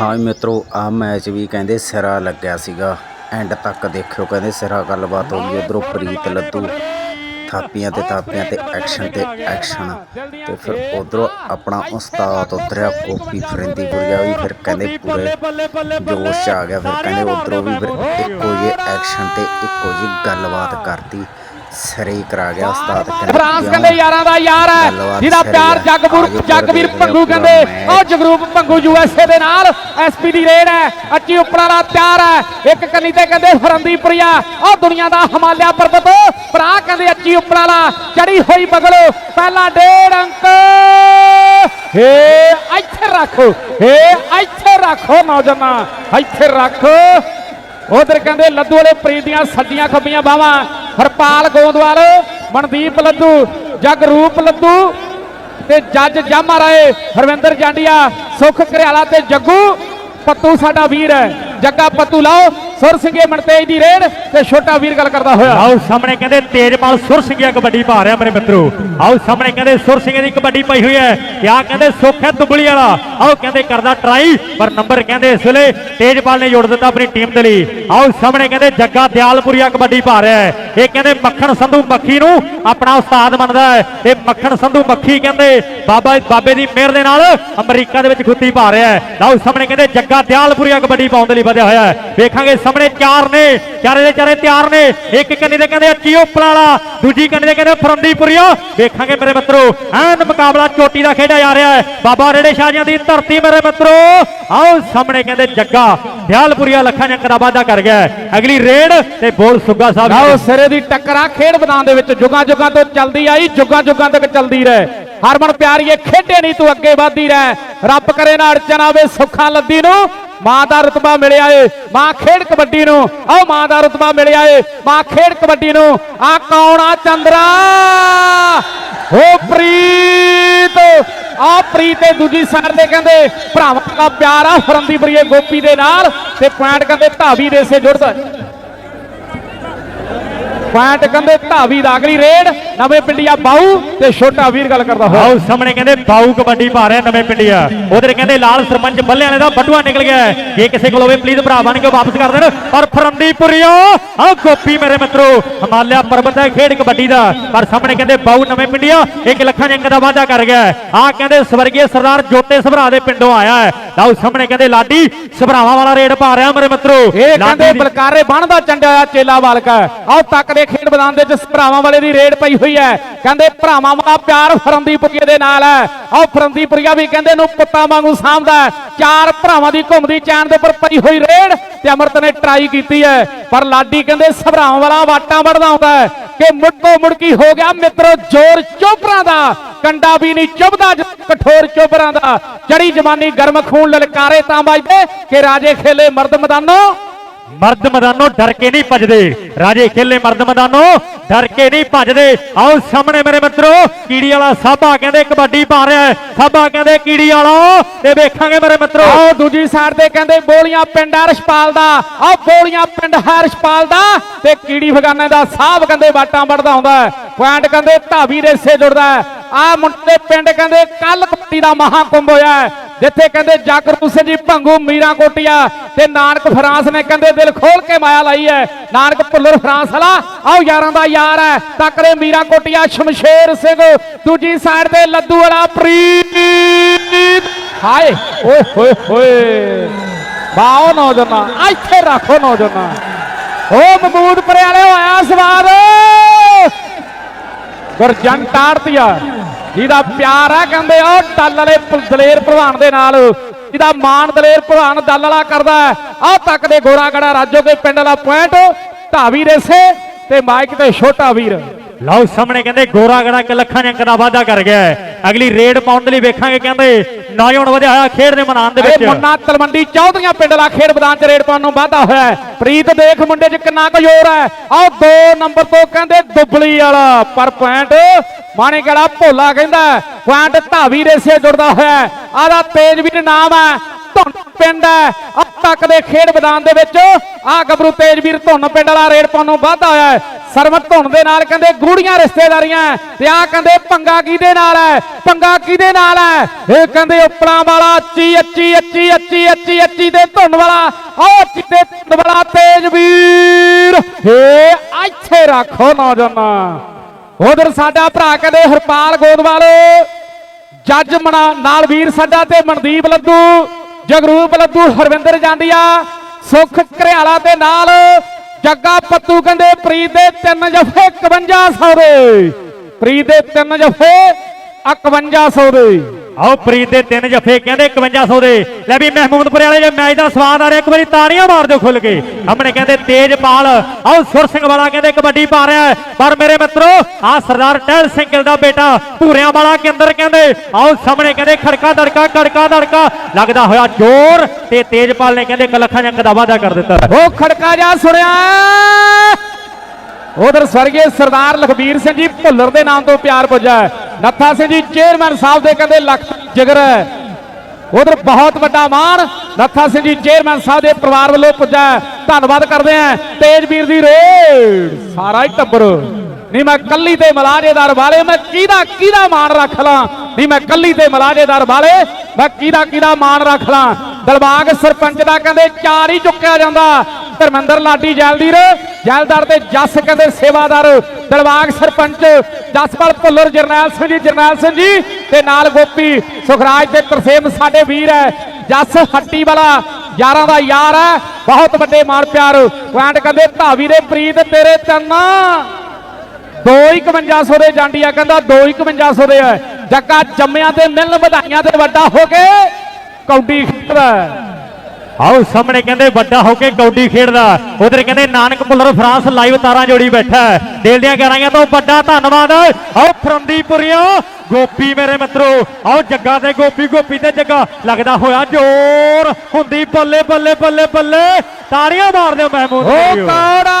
ਹਾਂ ਜੀ, ਮਿੱਤਰੋ ਆ ਮੈਚ ਵੀ ਕਹਿੰਦੇ ਸਿਰਾ ਲੱਗਿਆ ਸੀਗਾ। ਐਂਡ ਤੱਕ ਦੇਖਿਓ, ਕਹਿੰਦੇ ਸਿਰਾ ਗੱਲਬਾਤ ਹੋ ਗਈ ਉਧਰੋਂ ਪ੍ਰੀਤ ਲੱਦੂ। ਥਾਪੀਆਂ ਤੇ ਥਾਪੀਆਂ ਤੇ ਐਕਸ਼ਨ ਤੇ ਐਕਸ਼ਨ ਤੇ ਫਿਰ ਉਧਰੋਂ ਆਪਣਾ ਉਸਤਾਦ ਉਤਰਿਆ ਕੋਪੀ ਫਰਿੰਦੀਪੁਰੀਆ ਵੀ ਫਿਰ ਕਹਿੰਦੇ ਪੂਰੇ ਜੋਸ਼ 'ਚ ਆ ਗਿਆ। ਫਿਰ ਕਹਿੰਦੇ ਉਧਰੋਂ ਵੀ ਫਿਰ ਇੱਕੋ ਜਿਹੇ ਐਕਸ਼ਨ ਤੇ ਇੱਕੋ ਜਿਹੀ ਗੱਲਬਾਤ ਕਰਤੀ। ਸਿਰੇ ਕਰਾ ਗਿਆ ਉਸਤਾਦ ਫਰਾਂਸ? ਕਹਿੰਦੇ ਯਾਰਾਂ ਦਾ ਯਾਰ ਹੈ। ਜਿਹਦਾ ਪਿਆਰ। ਜਗਪੁਰ ਜਗਵੀਰ ਭੰਗੂ ਕਹਿੰਦੇ। ਉਹ ਜਗਰੂਪ ਭੰਗੂ ਯੂਐਸਏ ਦੇ ਨਾਲ ਐਸਪੀ ਦੀ ਰੇਡ ਹੈ। ਅੱਚੀ ਉੱਪਰਾਂ ਦਾ ਤਿਆਰ ਹੈ। ਇੱਕ ਕੰਨੀ ਤੇ ਕਹਿੰਦੇ ਫਰੰਦੀਪੁਰੀਆ ਉਹ ਦੁਨੀਆ ਦਾ ਹਿਮਾਲਿਆ ਪਰਬਤ। ਭਰਾ ਕਹਿੰਦੇ ਅੱਚੀ ਉੱਪਰਾਂ ਦਾ ਚੜੀ ਹੋਈ ਬਗਲੋ। ਪਹਿਲਾ ਡੇਢ ਅੰਕ। ਹੇ ਇੱਥੇ ਰੱਖੋ। ਹੇ ਇੱਥੇ ਰੱਖੋ ਨੌਜਵਾਨਾਂ। ਇੱਥੇ ਰੱਖ। ਉਧਰ ਕਹਿੰਦੇ ਲੱਦੂ ਵਾਲੇ ਪ੍ਰੀਤ ਦੀਆਂ ਸੱਜੀਆਂ ਖੱਬੀਆਂ ਬਾਹਾਂ। ਹਰਪਾਲ ਗੋਂਦਵਾਲ, ਮਨਦੀਪ ਲੱਦੂ ਜਗਰੂਪ ਲੱਦੂ ਤੇ ਜੱਜ ਜਾਮਾ ਰਾਏ ਹਰਵਿੰਦਰ ਜਾਂਡੀਆ, ਸੁਖ ਘਰਿਆਲਾ ਤੇ ਜੱਗੂ। ਪੱਤੂ ਸਾਡਾ ਵੀਰ ਹੈ। ਜੱਗਾ ਪੱਤੂ ਲਾਓ। ਸੁਰ ਸਿੰਘੇ ਮਨਤੇਜ ਦੀ ਰੇਡ ਤੇ ਛੋਟਾ ਵੀਰ ਗੱਲ ਕਰਦਾ ਹੋਇਆ। ਆਓ ਸਾਹਮਣੇ ਕਹਿੰਦੇ ਤੇਜਪਾਲ ਸੁਰ ਸਿੰਘਿਆ ਕਬੱਡੀ ਪਾ ਰਿਹਾ ਮੇਰੇ ਮਿੱਤਰੋ। ਆਓ ਸਾਹਮਣੇ ਕਹਿੰਦੇ ਸੁਰ ਸਿੰਘ ਦੀ ਕਬੱਡੀ ਪਈ ਹੋਈ ਹੈ। ਕਿਆ ਕਹਿੰਦੇ ਸੁੱਖ ਹੈ ਦੁਬਲੀ ਵਾਲਾ। ਆਓ ਕਹਿੰਦੇ ਕਰਦਾ ਟਰਾਈ ਪਰ ਨੰਬਰ ਕਹਿੰਦੇ ਇਸ ਵੇਲੇ ਤੇਜਪਾਲ ਨੇ ਜੋੜ ਦਿੱਤਾ ਆਪਣੀ ਟੀਮ ਦੇ ਲਈ। ਆਓ ਸਾਹਮਣੇ ਕਹਿੰਦੇ ਜੱਗਾ ਦਿਆਲਪੁਰੀਆ ਕਬੱਡੀ ਪਾ ਰਿਹਾ ਹੈ। ਇਹ ਕਹਿੰਦੇ ਮੱਖਣ ਸੰਧੂ ਮੱਖੀ ਨੂੰ ਆਪਣਾ ਉਸਤਾਦ ਮੰਨਦਾ ਹੈ। ਤੇ ਮੱਖਣ ਸੰਧੂ ਮੱਖੀ ਕਹਿੰਦੇ ਬਾਬਾ, ਬਾਬੇ ਦੀ ਮਿਹਰ ਦੇ ਨਾਲ ਅਮਰੀਕਾ ਦੇ ਵਿੱਚ ਖੁੱਤੀ ਪਾ ਰਿਹਾ ਹੈ। ਆਓ ਸਾਹਮਣੇ ਕਹਿੰਦੇ ਜੱਗਾ ਦਿਆਲਪੁਰੀਆ ਕਬੱਡੀ ਪਾਉਣ ਦੇ ਲਈ ਵਧਿਆ ਹੋਇਆ ਹੈ। ਵੇਖਾਂਗੇ ਸਾਹਮਣੇ ਚਾਰ ਨੇ ਚਾਰੇ ਦੇ ਚਾਰੇ ਤਿਆਰ ਨੇ। ਇੱਕ ਕੰਨੀ ਦੇ ਕਹਿੰਦੇ ਅੱਚੀ ਉਪਲਾ ਵਾਲਾ ਦੂਜੀ ਕੰਨੀ ਦੇ ਕਹਿੰਦੇ ਫਰੰਦੀਪੁਰੀਆ। ਵੇਖਾਂਗੇ ਮੇਰੇ ਮਿੱਤਰੋ ਐਨ ਮੁਕਾਬਲਾ ਚੋਟੀ ਦਾ ਖੇਡਿਆ ਜਾ ਰਿਹਾ ਹੈ। ਬਾਬਾ ਰੇੜੇ ਸ਼ਾਹਜੀਆਂ ਦੀ ਧਰਤੀ ਮੇਰੇ ਮਿੱਤਰੋ। ਆਓ ਸਾਹਮਣੇ ਕਹਿੰਦੇ ਜੱਗਾ ਦਿਆਲਪੁਰੀਆ ਲੱਖਾਂ ਜੰਕ ਦਾ ਵਾਅਦਾ ਕਰ ਗਿਆ। ਅਗਲੀ ਰੇਡ ਤੇ ਬੋਲ ਸੁੱਗਾ ਸਾਹਿਬ ਦੇ। ਸਿਰੇ ਦੀ ਟੱਕਰਾਂ ਖੇਡ ਮੈਦਾਨ ਦੇ ਵਿੱਚ ਜੁਗਾਂ ਜੁਗਾਂ ਤੋਂ ਚੱਲਦੀ ਆਈ ਜੁਗਾਂ ਜੁਗਾਂ ਤੱਕ ਚੱਲਦੀ ਰਹੇ। ਹਰਮਨ ਪਿਆਰੀਏ, ਖੇਡੇ ਨਹੀਂ ਤੂੰ ਅੱਗੇ ਵਧਦੀ ਰਹਿ। ਰੱਬ ਕਰੇ ਨਾ ਅੜਚਨ ਆਵੇ, ਸੁੱਖਾਂ ਲੱਦੀ ਨੂੰ। ਮਾਂ ਦਾ ਰਤਬਾ ਮਿਲਿਆ ਏ, ਮਾਂ ਖੇਡ ਕਬੱਡੀ ਨੂੰ। ਆਓ ਮਾਂ ਦਾ ਰਤਬਾ ਮਿਲਿਆ ਏ, ਮਾਂ ਖੇਡ ਕਬੱਡੀ ਨੂੰ। ਆ ਕੌਣ ਆ ਚੰਦਰਾ? ਹੋ ਪ੍ਰੀਤ। ਆ ਪ੍ਰੀਤ ਤੇ ਦੂਜੀ ਸਾਈਡ ਤੇ ਕਹਿੰਦੇ, ਭਰਾਵਾਂ ਦਾ ਪਿਆਰ ਆ, ਫਰੰਦੀਪੁਰੀਏ ਗੋਪੀ ਦੇ ਨਾਲ ਤੇ ਪੁਆਇੰਟ ਕਹਿੰਦੇ ਢਾਬੀ ਦੇ ਸੇ ਜੁੜਦਾ। ਪੁਆਇੰਟ ਕਹਿੰਦੇ ਢਾਵੀ ਦਾ ਅਗਲੀ ਰੇਡ ਨਵੇਂ ਪਿੰਡੀਆ ਬਾਊ ਤੇ ਛੋਟਾ ਵੀਰ ਗੱਲ ਕਰਦਾ ਹੋਇਆ। ਆਓ ਸਾਹਮਣੇ ਕਹਿੰਦੇ ਬਾਊ ਕਬੱਡੀ ਪਾ ਰਿਹਾ ਨਵੇਂ ਪਿੰਡੀਆ। ਉਧਰ ਕਹਿੰਦੇ ਲਾਲ ਸਰਪੰਚ ਬੱਲੇ ਵਾਲੇ ਦਾ ਬਟੂਆ ਨਿਕਲ ਗਿਆ। ਜੇ ਕਿਸੇ ਕੋਲ ਹੋਵੇ ਪਲੀਜ਼ ਭਰਾ ਬਣ ਕੇ ਵਾਪਸ ਕਰ ਦੇਣ। ਔਰ ਫਰੰਦੀਪੁਰੀਓ ਆ ਗੋਪੀ ਮੇਰੇ ਮਿੱਤਰੋ ਹਿਮਾਲਿਆ ਪਰਬਤ ਹੈ ਖੇਡ ਕਬੱਡੀ ਦਾ। ਪਰ ਸਾਹਮਣੇ ਕਹਿੰਦੇ ਬਾਊ ਨਵੇਂ ਪਿੰਡੀਆ 1 ਲੱਖਾਂ ਜੰਗ ਦਾ ਵਾਅਦਾ ਕਰ ਗਿਆ ਆ ਕਹਿੰਦੇ ਸਵਰਗੀ ਸਰਦਾਰ ਜੋਤੇ ਸਭਰਾ ਦੇ ਪਿੰਡੋਂ ਆਇਆ ਹੈ। ਆਓ ਸਾਹਮਣੇ ਕਹਿੰਦੇ ਲਾਡੀ ਸਭਰਾਵਾਂ ਵਾਲਾ ਰੇਡ ਪਾ ਰਿਹਾ ਮੇਰੇ ਮਿੱਤਰੋ। ਇਹ ਕਹਿੰਦੇ ਬਲਕਾਰੇ ਬਣਦਾ ਚੰਡਿਆ ਚੇਲਾ ਵਾਲਕਾ। ਆਓ ਤੱਕ ਦੇ ਖੇਡ ਮੈਦਾਨ ਦੇ ਵਿੱਚ ਭਰਾਵਾਂ ਵਾਲੇ ਦੀ ਰੇਡ ਪਈ ਹੋਈ ਹੈ। ਕਹਿੰਦੇ ਭਰਾਵਾਂ ਵਾਲਾ ਪਿਆਰ ਫਰੰਦੀਪੁਰੀਏ ਦੇ ਨਾਲ ਹੈ। ਆਓ ਫਰੰਦੀਪੁਰੀਆ ਵੀ ਕਹਿੰਦੇ ਨੂੰ ਪੁੱਤਾਂ ਵਾਂਗੂ ਸਾਂਭਦਾ ਚਾਰ ਭਰਾਵਾਂ ਦੀ ਘੁੰਮਦੀ ਚੈਨ ਦੇ ਉੱਪਰ ਪਈ ਹੋਈ ਰੇਡ ਤੇ ਅਮਰਤ ਨੇ ਟਰਾਈ ਕੀਤੀ ਹੈ। ਪਰ ਲਾਡੀ ਕਹਿੰਦੇ ਸਭਰਾਵਾਂ ਵਾਲਾ ਵਾਟਾਂ ਵੜਦਾ ਹੁੰਦਾ ਹੈ ਕਿ ਮੁੜਕੋ ਮੁੜਕੀ ਹੋ ਗਿਆ ਮਿੱਤਰੋ ਜ਼ੋਰ ਚੋਪਰਾਂ ਦਾ। ਕੰਡਾ ਵੀ ਨਹੀਂ ਚੁੱਭਦਾ ਕਠੋਰ ਚੋਪਰਾਂ ਦਾ। ਜੜੀ ਜਵਾਨੀ ਗਰਮ ਖੂਨ ਲਲਕਾਰੇ ਤਾਂ ਵੱਜਦੇ ਕਿ ਰਾਜੇ ਖੇਲੇ ਮਰਦ ਮੈਦਾਨੋਂ ਮਰਦ ਮੈਦਾਨੋਂ ਡਰ ਕੇ ਨਹੀਂ ਭੱਜਦੇ। ਰਾਜੇ ਖੇਲੇ ਮਰਦ ਮੈਦਾਨੋਂ, ਡਰ ਕੇ ਨਹੀਂ ਭੱਜਦੇ। ਆਓ ਸਾਹਮਣੇ ਮੇਰੇ ਮਿੱਤਰੋ, ਕੀੜੀ ਵਾਲਾ ਸਾਬਾ ਕਹਿੰਦੇ ਕਬੱਡੀ ਪਾ ਰਿਹਾ ਹੈ। ਸਾਬਾ ਕਹਿੰਦੇ ਕੀੜੀ ਵਾਲਾ ਤੇ ਵੇਖਾਂਗੇ ਮੇਰੇ ਮਿੱਤਰੋ। ਆਓ ਦੂਜੀ ਸਾਈਡ ਤੇ ਕਹਿੰਦੇ ਬੋਲੀਆਂ ਪਿੰਡ ਹਰਸ਼ਪਾਲ ਦਾ, ਆਓ ਬੋਲੀਆਂ ਪਿੰਡ ਹਰਸ਼ਪਾਲ ਦਾ। ਤੇ ਕੀੜੀ ਫਗਾਨੇ ਦਾ ਸਾਹਬ ਕਹਿੰਦੇ ਵਾਟਾਂ ਵੜਦਾ ਹੁੰਦਾ ਪੁਆਇੰਟ ਕਹਿੰਦੇ ਧਾਵੀ ਰੇਸੇ ਜੁੜਦਾ ਆ ਮੁੰਡੇ ਪਿੰਡ ਕਹਿੰਦੇ ਕੱਲ ਕਪੱਤੀ ਦਾ ਮਹਾਕੁੰਭ ਹੋਇਆ ਜਿੱਥੇ ਕਹਿੰਦੇ ਜਾਗਰੂ ਸਿੰਘ ਜੀ ਭੰਗੂ ਮੀਰਾ ਕੋਟੀਆ ਤੇ ਨਾਨਕ ਫਰਾਂਸ ਨੇ ਕਹਿੰਦੇ ਦਿਲ ਖੋਲ ਕੇ ਮਾਇਆ ਲਾਈ ਹੈ। ਨਾਨਕ ਭੁੱਲਰ ਫਰਾਂਸ ਵਾਲਾ, ਆਓ ਯਾਰਾਂ ਦਾ ਯਾਰ ਹੈ। ਤੱਕਰੇ ਮੀਰਾ ਕੋਟੀਆ, ਸ਼ਮਸ਼ੇਰ ਸਿੰਘ, ਦੂਜੀ ਸਾਈਡ ਤੇ ਲੱਦੂ ਵਾਲਾ ਪ੍ਰੀਤ। ਹਾਏ, ਓਏ, ਹੋਏ ਹੋਏ। ਬਾਓ ਨੌਜਵਾਨਾਂ ਇੱਥੇ ਰੱਖੋ ਨੌਜਵਾਨਾਂ। ਓ ਮਬੂਦ ਪਰੇ ਹੋਇਆ ਸਵਾਦ। ਗੁਰਜਨ ਟਾੜਤੀਆ ਜਿਹਦਾ ਪਿਆਰ ਆ ਕਹਿੰਦੇ ਉਹ ਟੱਲ ਵਾਲੇ ਦਲੇਰ ਪ੍ਰਧਾਨ ਦੇ ਨਾਲ, ਜਿਹਦਾ ਮਾਨ ਦਲੇਰ ਪ੍ਰਧਾਨ ਦਲ ਵਾਲਾ ਕਰਦਾ ਆਹ ਤੱਕ ਦੇ ਗੋਰਾ ਗੜਾ ਰਾਜੋ ਕੇ ਪਿੰਡ ਵਾਲਾ ਪੁਆਇੰਟ, ਢਾਵੀ ਰੇਸੇ ਤੇ ਮਾਈਕ ਤੇ ਛੋਟਾ ਵੀਰ। ਲਓ ਸਾਹਮਣੇ ਕਹਿੰਦੇ ਗੋਰਾਗੜਾ ਇੱਕ ਲੱਖਾਂ ਜੰਕ ਦਾ ਵਾਅਦਾ ਕਰ ਗਿਆ ਅਗਲੀ ਰੇਡ ਪਾਉਣ ਦੇ ਲਈ ਵੇਖਾਂਗੇ ਕਹਿੰਦੇ ਨੌਜਵਾਨ ਵਧਿਆ ਖੇਡ ਦੇ ਮੈਦਾਨ ਦੇ ਇਹ ਵਿੱਚ ਮੁੰਨਾ ਤਲਵੰਡੀ ਚੌਧਰੀਆਂ ਪਿੰਡ ਵਾਲਾ ਖੇਡ ਮੈਦਾਨ ਚ ਰੇਡ ਪਾਉਣ ਨੂੰ ਵਾਧਾ ਹੋਇਆ ਹੈ। ਪ੍ਰੀਤ ਦੇਖ ਮੁੰਡੇ 'ਚ ਕਿੰਨਾ ਕੁ ਜ਼ੋਰ ਹੈ ਆਹ ਦੋ ਨੰਬਰ ਤੋਂ ਕਹਿੰਦੇ ਦੁਬਲੀ ਵਾਲਾ ਪਰ ਪੁਆਇੰਟ ਮਾਣੇ ਕਿਹੜਾ ਭੋਲਾ ਕਹਿੰਦਾ ਪੁਆਇੰਟ ਧਾਵੀ ਰੇਸੇ ਜੁੜਦਾ ਹੋਇਆ ਹੈ। ਆਹਦਾ ਤੇਜਵੀਰ ਨਾਮ ਹੈ ਧੁੰਨ ਪਿੰਡ ਹੈ। अब ਤੱਕ ਦੇ ਖੇਡ ਮੈਦਾਨ ਦੇ ਵਿੱਚ ਆ ਗੱਭਰੂ ਤੇਜਵੀਰ ਧੁੰਨ ਪਿੰਡ ਵਾਲਾ ਰੇਡ ਪਾਉਣ ਨੂੰ ਵਾਧਾ ਹੋਇਆ ਹੈ। ਸਰਵਤ ਧੁੰਨ ਦੇ ਨਾਲ ਕਹਿੰਦੇ ਗੂੜੀਆਂ ਰਿਸ਼ਤੇਦਾਰੀਆਂ ਤੇ ਆ ਕਹਿੰਦੇ ਪੰਗਾ ਕਿਹਦੇ ਨਾਲ ਹੈ? ਪੰਗਾ ਕਿਹਦੇ ਨਾਲ ਹੈ? ਇਹ ਕਹਿੰਦੇ ਉਪਰਾਂ ਵਾਲਾ ਅੱਚੀ ਅੱਚੀ ਅੱਚੀ ਅੱਚੀ ਅੱਚੀ ਅੱਚੀ ਦੇ ਧੁੰਨ ਵਾਲਾ। ਆਹ ਅੱਚੀ ਧੁੰਨ ਵਾਲਾ ਤੇਜਵੀਰ ਹੇ, ਇੱਥੇ ਰੱਖੋ ਨੌਜਵਾਨਾ। ਉਧਰ ਸਾਡਾ ਭਰਾ ਕਹਿੰਦੇ ਹਰਪਾਲ ਗੋਦਵਾਲ। ਜੱਜ ਮਨਾ ਨਾਲ ਵੀਰ ਸਾਡਾ ਤੇ ਮਨਦੀਪ ਲੱਦੂ। ਜਗਰੂਪ ਲੱਦੂ ਹਰਵਿੰਦਰ ਜਾਂਡੀਆ ਸੁਖ ਘਰਿਆਲਾ ਦੇ ਨਾਲ ਜੱਗਾ ਪੱਤੂ ਕਹਿੰਦੇ, ਪ੍ਰੀਤ ਦੇ ਤਿੰਨ ਜਫੇ 5100 ਦੇ। ਪ੍ਰੀਤ ਦੇ ਤਿੰਨ ਜਫੇ 5100 ਦੇ। ਆਓ ਪ੍ਰੀਤ ਦੇ ਤਿੰਨ ਜਫੇ, ਕਹਿੰਦੇ 5100 ਦੇ। ਲੈ ਵੀ ਮਹਿਮੂਦਪੁਰੇ ਵਾਲੇ ਜੇ ਮੈਚ ਦਾ ਸਵਾਦ ਆ ਰਿਹਾ, ਇੱਕ ਵਾਰੀ ਤਾੜੀਆਂ ਮਾਰ ਦਿਓ ਖੁੱਲ ਕੇ। ਸਾਹਮਣੇ ਕਹਿੰਦੇ ਤੇਜਪਾਲ, ਆਓ ਸੁਰ ਸਿੰਘ ਵਾਲਾ ਕਹਿੰਦੇ ਕਬੱਡੀ ਪਾ ਰਿਹਾ ਪਰ ਮੇਰੇ ਮਿੱਤਰੋ ਆ ਸਰਦਾਰ ਟਹਿਲ ਸਿੰਘ ਗਿੱਲ ਦਾ ਬੇਟਾ, ਭੂਰਿਆਂ ਵਾਲਾ ਕੇਂਦਰ ਕਹਿੰਦੇ, ਆਓ ਸਾਹਮਣੇ ਕਹਿੰਦੇ ਖੜਕਾ ਦੜਕਾ ਖੜਕਾ ਦੜਕਾ ਲੱਗਦਾ ਹੋਇਆ ਜ਼ੋਰ ਤੇ ਤੇਜਪਾਲ ਨੇ ਕਹਿੰਦੇ ਕਲੱਖਾਂ ਲੱਖਾਂ ਜੰਗ ਦਾ ਵਾਅਦਾ ਕਰ ਦਿੱਤਾ। ਉਹ ਖੜਕਾ ਜਾ ਸੁਣਿਆ ਉਧਰ ਸਵਰਗੀ ਸਰਦਾਰ ਲਖਬੀਰ ਸਿੰਘ ਜੀ ਭੁੱਲਰ ਦੇ ਨਾਮ ਤੋਂ ਪਿਆਰ ਪੁੱਜਾ ਨੱਥਾ ਸਿੰਘ ਜੀ ਚੇਅਰਮੈਨ ਸਾਹਿਬ ਦੇ ਕਹਿੰਦੇ ਲੱਖ ਜਿਗਰ ਉਧਰ ਬਹੁਤ ਵੱਡਾ ਮਾਣ ਨੱਥਾ ਸਿੰਘ ਜੀ ਚੇਅਰਮੈਨ ਸਾਹਿਬ ਦੇ ਪਰਿਵਾਰ ਵੱਲੋਂ ਪੁੱਜਾ ਧੰਨਵਾਦ ਕਰਦੇ ਆ ਤੇਜਵੀਰ ਦੀ ਰੇਡ। ਸਾਰਾ ਹੀ ਟੱਬਰ। ਨਹੀਂ ਮੈਂ ਕੱਲੀ ਤੇ ਮਲਾਜੇਦਾਰ ਵਾਲੇ, ਮੈਂ ਕਿਹਦਾ ਕਿਹਦਾ ਮਾਣ ਰੱਖ ਲਾਂ। ਨਹੀਂ ਮੈਂ ਕੱਲੀ ਤੇ ਮਲਾਜੇਦਾਰ ਵਾਲੇ, ਮੈਂ ਕਿਹਦਾ ਕਿਹਦਾ ਮਾਣ ਰੱਖ ਲਾਂ। ਦਲਬਾਗ ਸਰਪੰਚ ਦਾ ਕਹਿੰਦੇ ਚਾਰ ਹੀ ਚੁੱਕਿਆ ਜਾਂਦਾ। ਧਰਮਿੰਦਰ ਲਾਡੀ ਜੈਲਦੀਰ, ਜੈਲਦਾਰ ਤੇ ਜੱਸ ਕਹਿੰਦੇ ਸੇਵਾਦਾਰ ਦਲਬਾਗ ਸਰਪੰਚ, ਜਸਪਾਲ ਭੁੱਲਰ, ਜਰਨੈਲ ਸਿੰਘ ਜੀ, ਜਰਨੈਲ ਸਿੰਘ ਜੀ, ਤੇ ਨਾਲ ਗੋਪੀ ਸੁਖਰਾਜ ਤੇ ਤਰਸੇਮ ਸਾਡੇ ਵੀਰ ਹੈ। ਜੱਸ ਹੱਟੀ ਵਾਲਾ, ਯਾਰਾਂ ਦਾ ਯਾਰ ਹੈ। ਬਹੁਤ ਵੱਡੇ ਮਾਣ ਪਿਆਰ। ਪੁਆਇੰਟ ਕਹਿੰਦੇ ਧਾਵੀ ਦੇ ਪ੍ਰੀਤ ਤੇਰੇ ਤੰਨਾ 25100 ਦੇ ਜਾਂਡੀਆ ਕਹਿੰਦਾ 25100 ਦੇ ਹੈ। ਜੱਗਾ ਜੰਮਿਆਂ ਤੇ ਮਿਲਣ ਵਧਾਈਆਂ ਤੇ ਵੱਡਾ ਹੋ ਕੇ ਕੌਡੀ ਖੇਡਦਾ ਆਓ ਸਾਹਮਣੇ ਕਹਿੰਦੇ ਵੱਡਾ ਹੋ ਕੇ ਕੌਡੀ ਖੇਡਦਾ। ਉਧਰ ਕਹਿੰਦੇ ਨਾਨਕ ਪੁੱਲਰ ਫਰਾਂਸ ਲਾਈਵ ਤਾਰਾਂ ਜੋੜੀ ਬੈਠਾ ਹੈ। ਦਿਲ ਦੀਆਂ ਗਹਿਰਾਈਆਂ ਤੋਂ ਵੱਡਾ ਧੰਨਵਾਦ। ਆਓ ਫਰੰਦੀਪੁਰੀਓ ਗੋਪੀ ਮੇਰੇ ਮਿੱਤਰੋ ਆਓ ਜੱਗਾ ਤੇ ਗੋਪੀ ਗੋਪੀ ਤੇ ਜੱਗਾ। ਲੱਗਦਾ ਹੋਇਆ ਜ਼ੋਰ। ਹੁੰਦੀ ਬੱਲੇ ਬੱਲੇ ਬੱਲੇ ਬੱਲੇ। ਤਾੜੀਆਂ ਮਾਰ ਦਿਓ ਮਹਿਮੂਦ ਵੀਰੋ। ਕੌੜਾ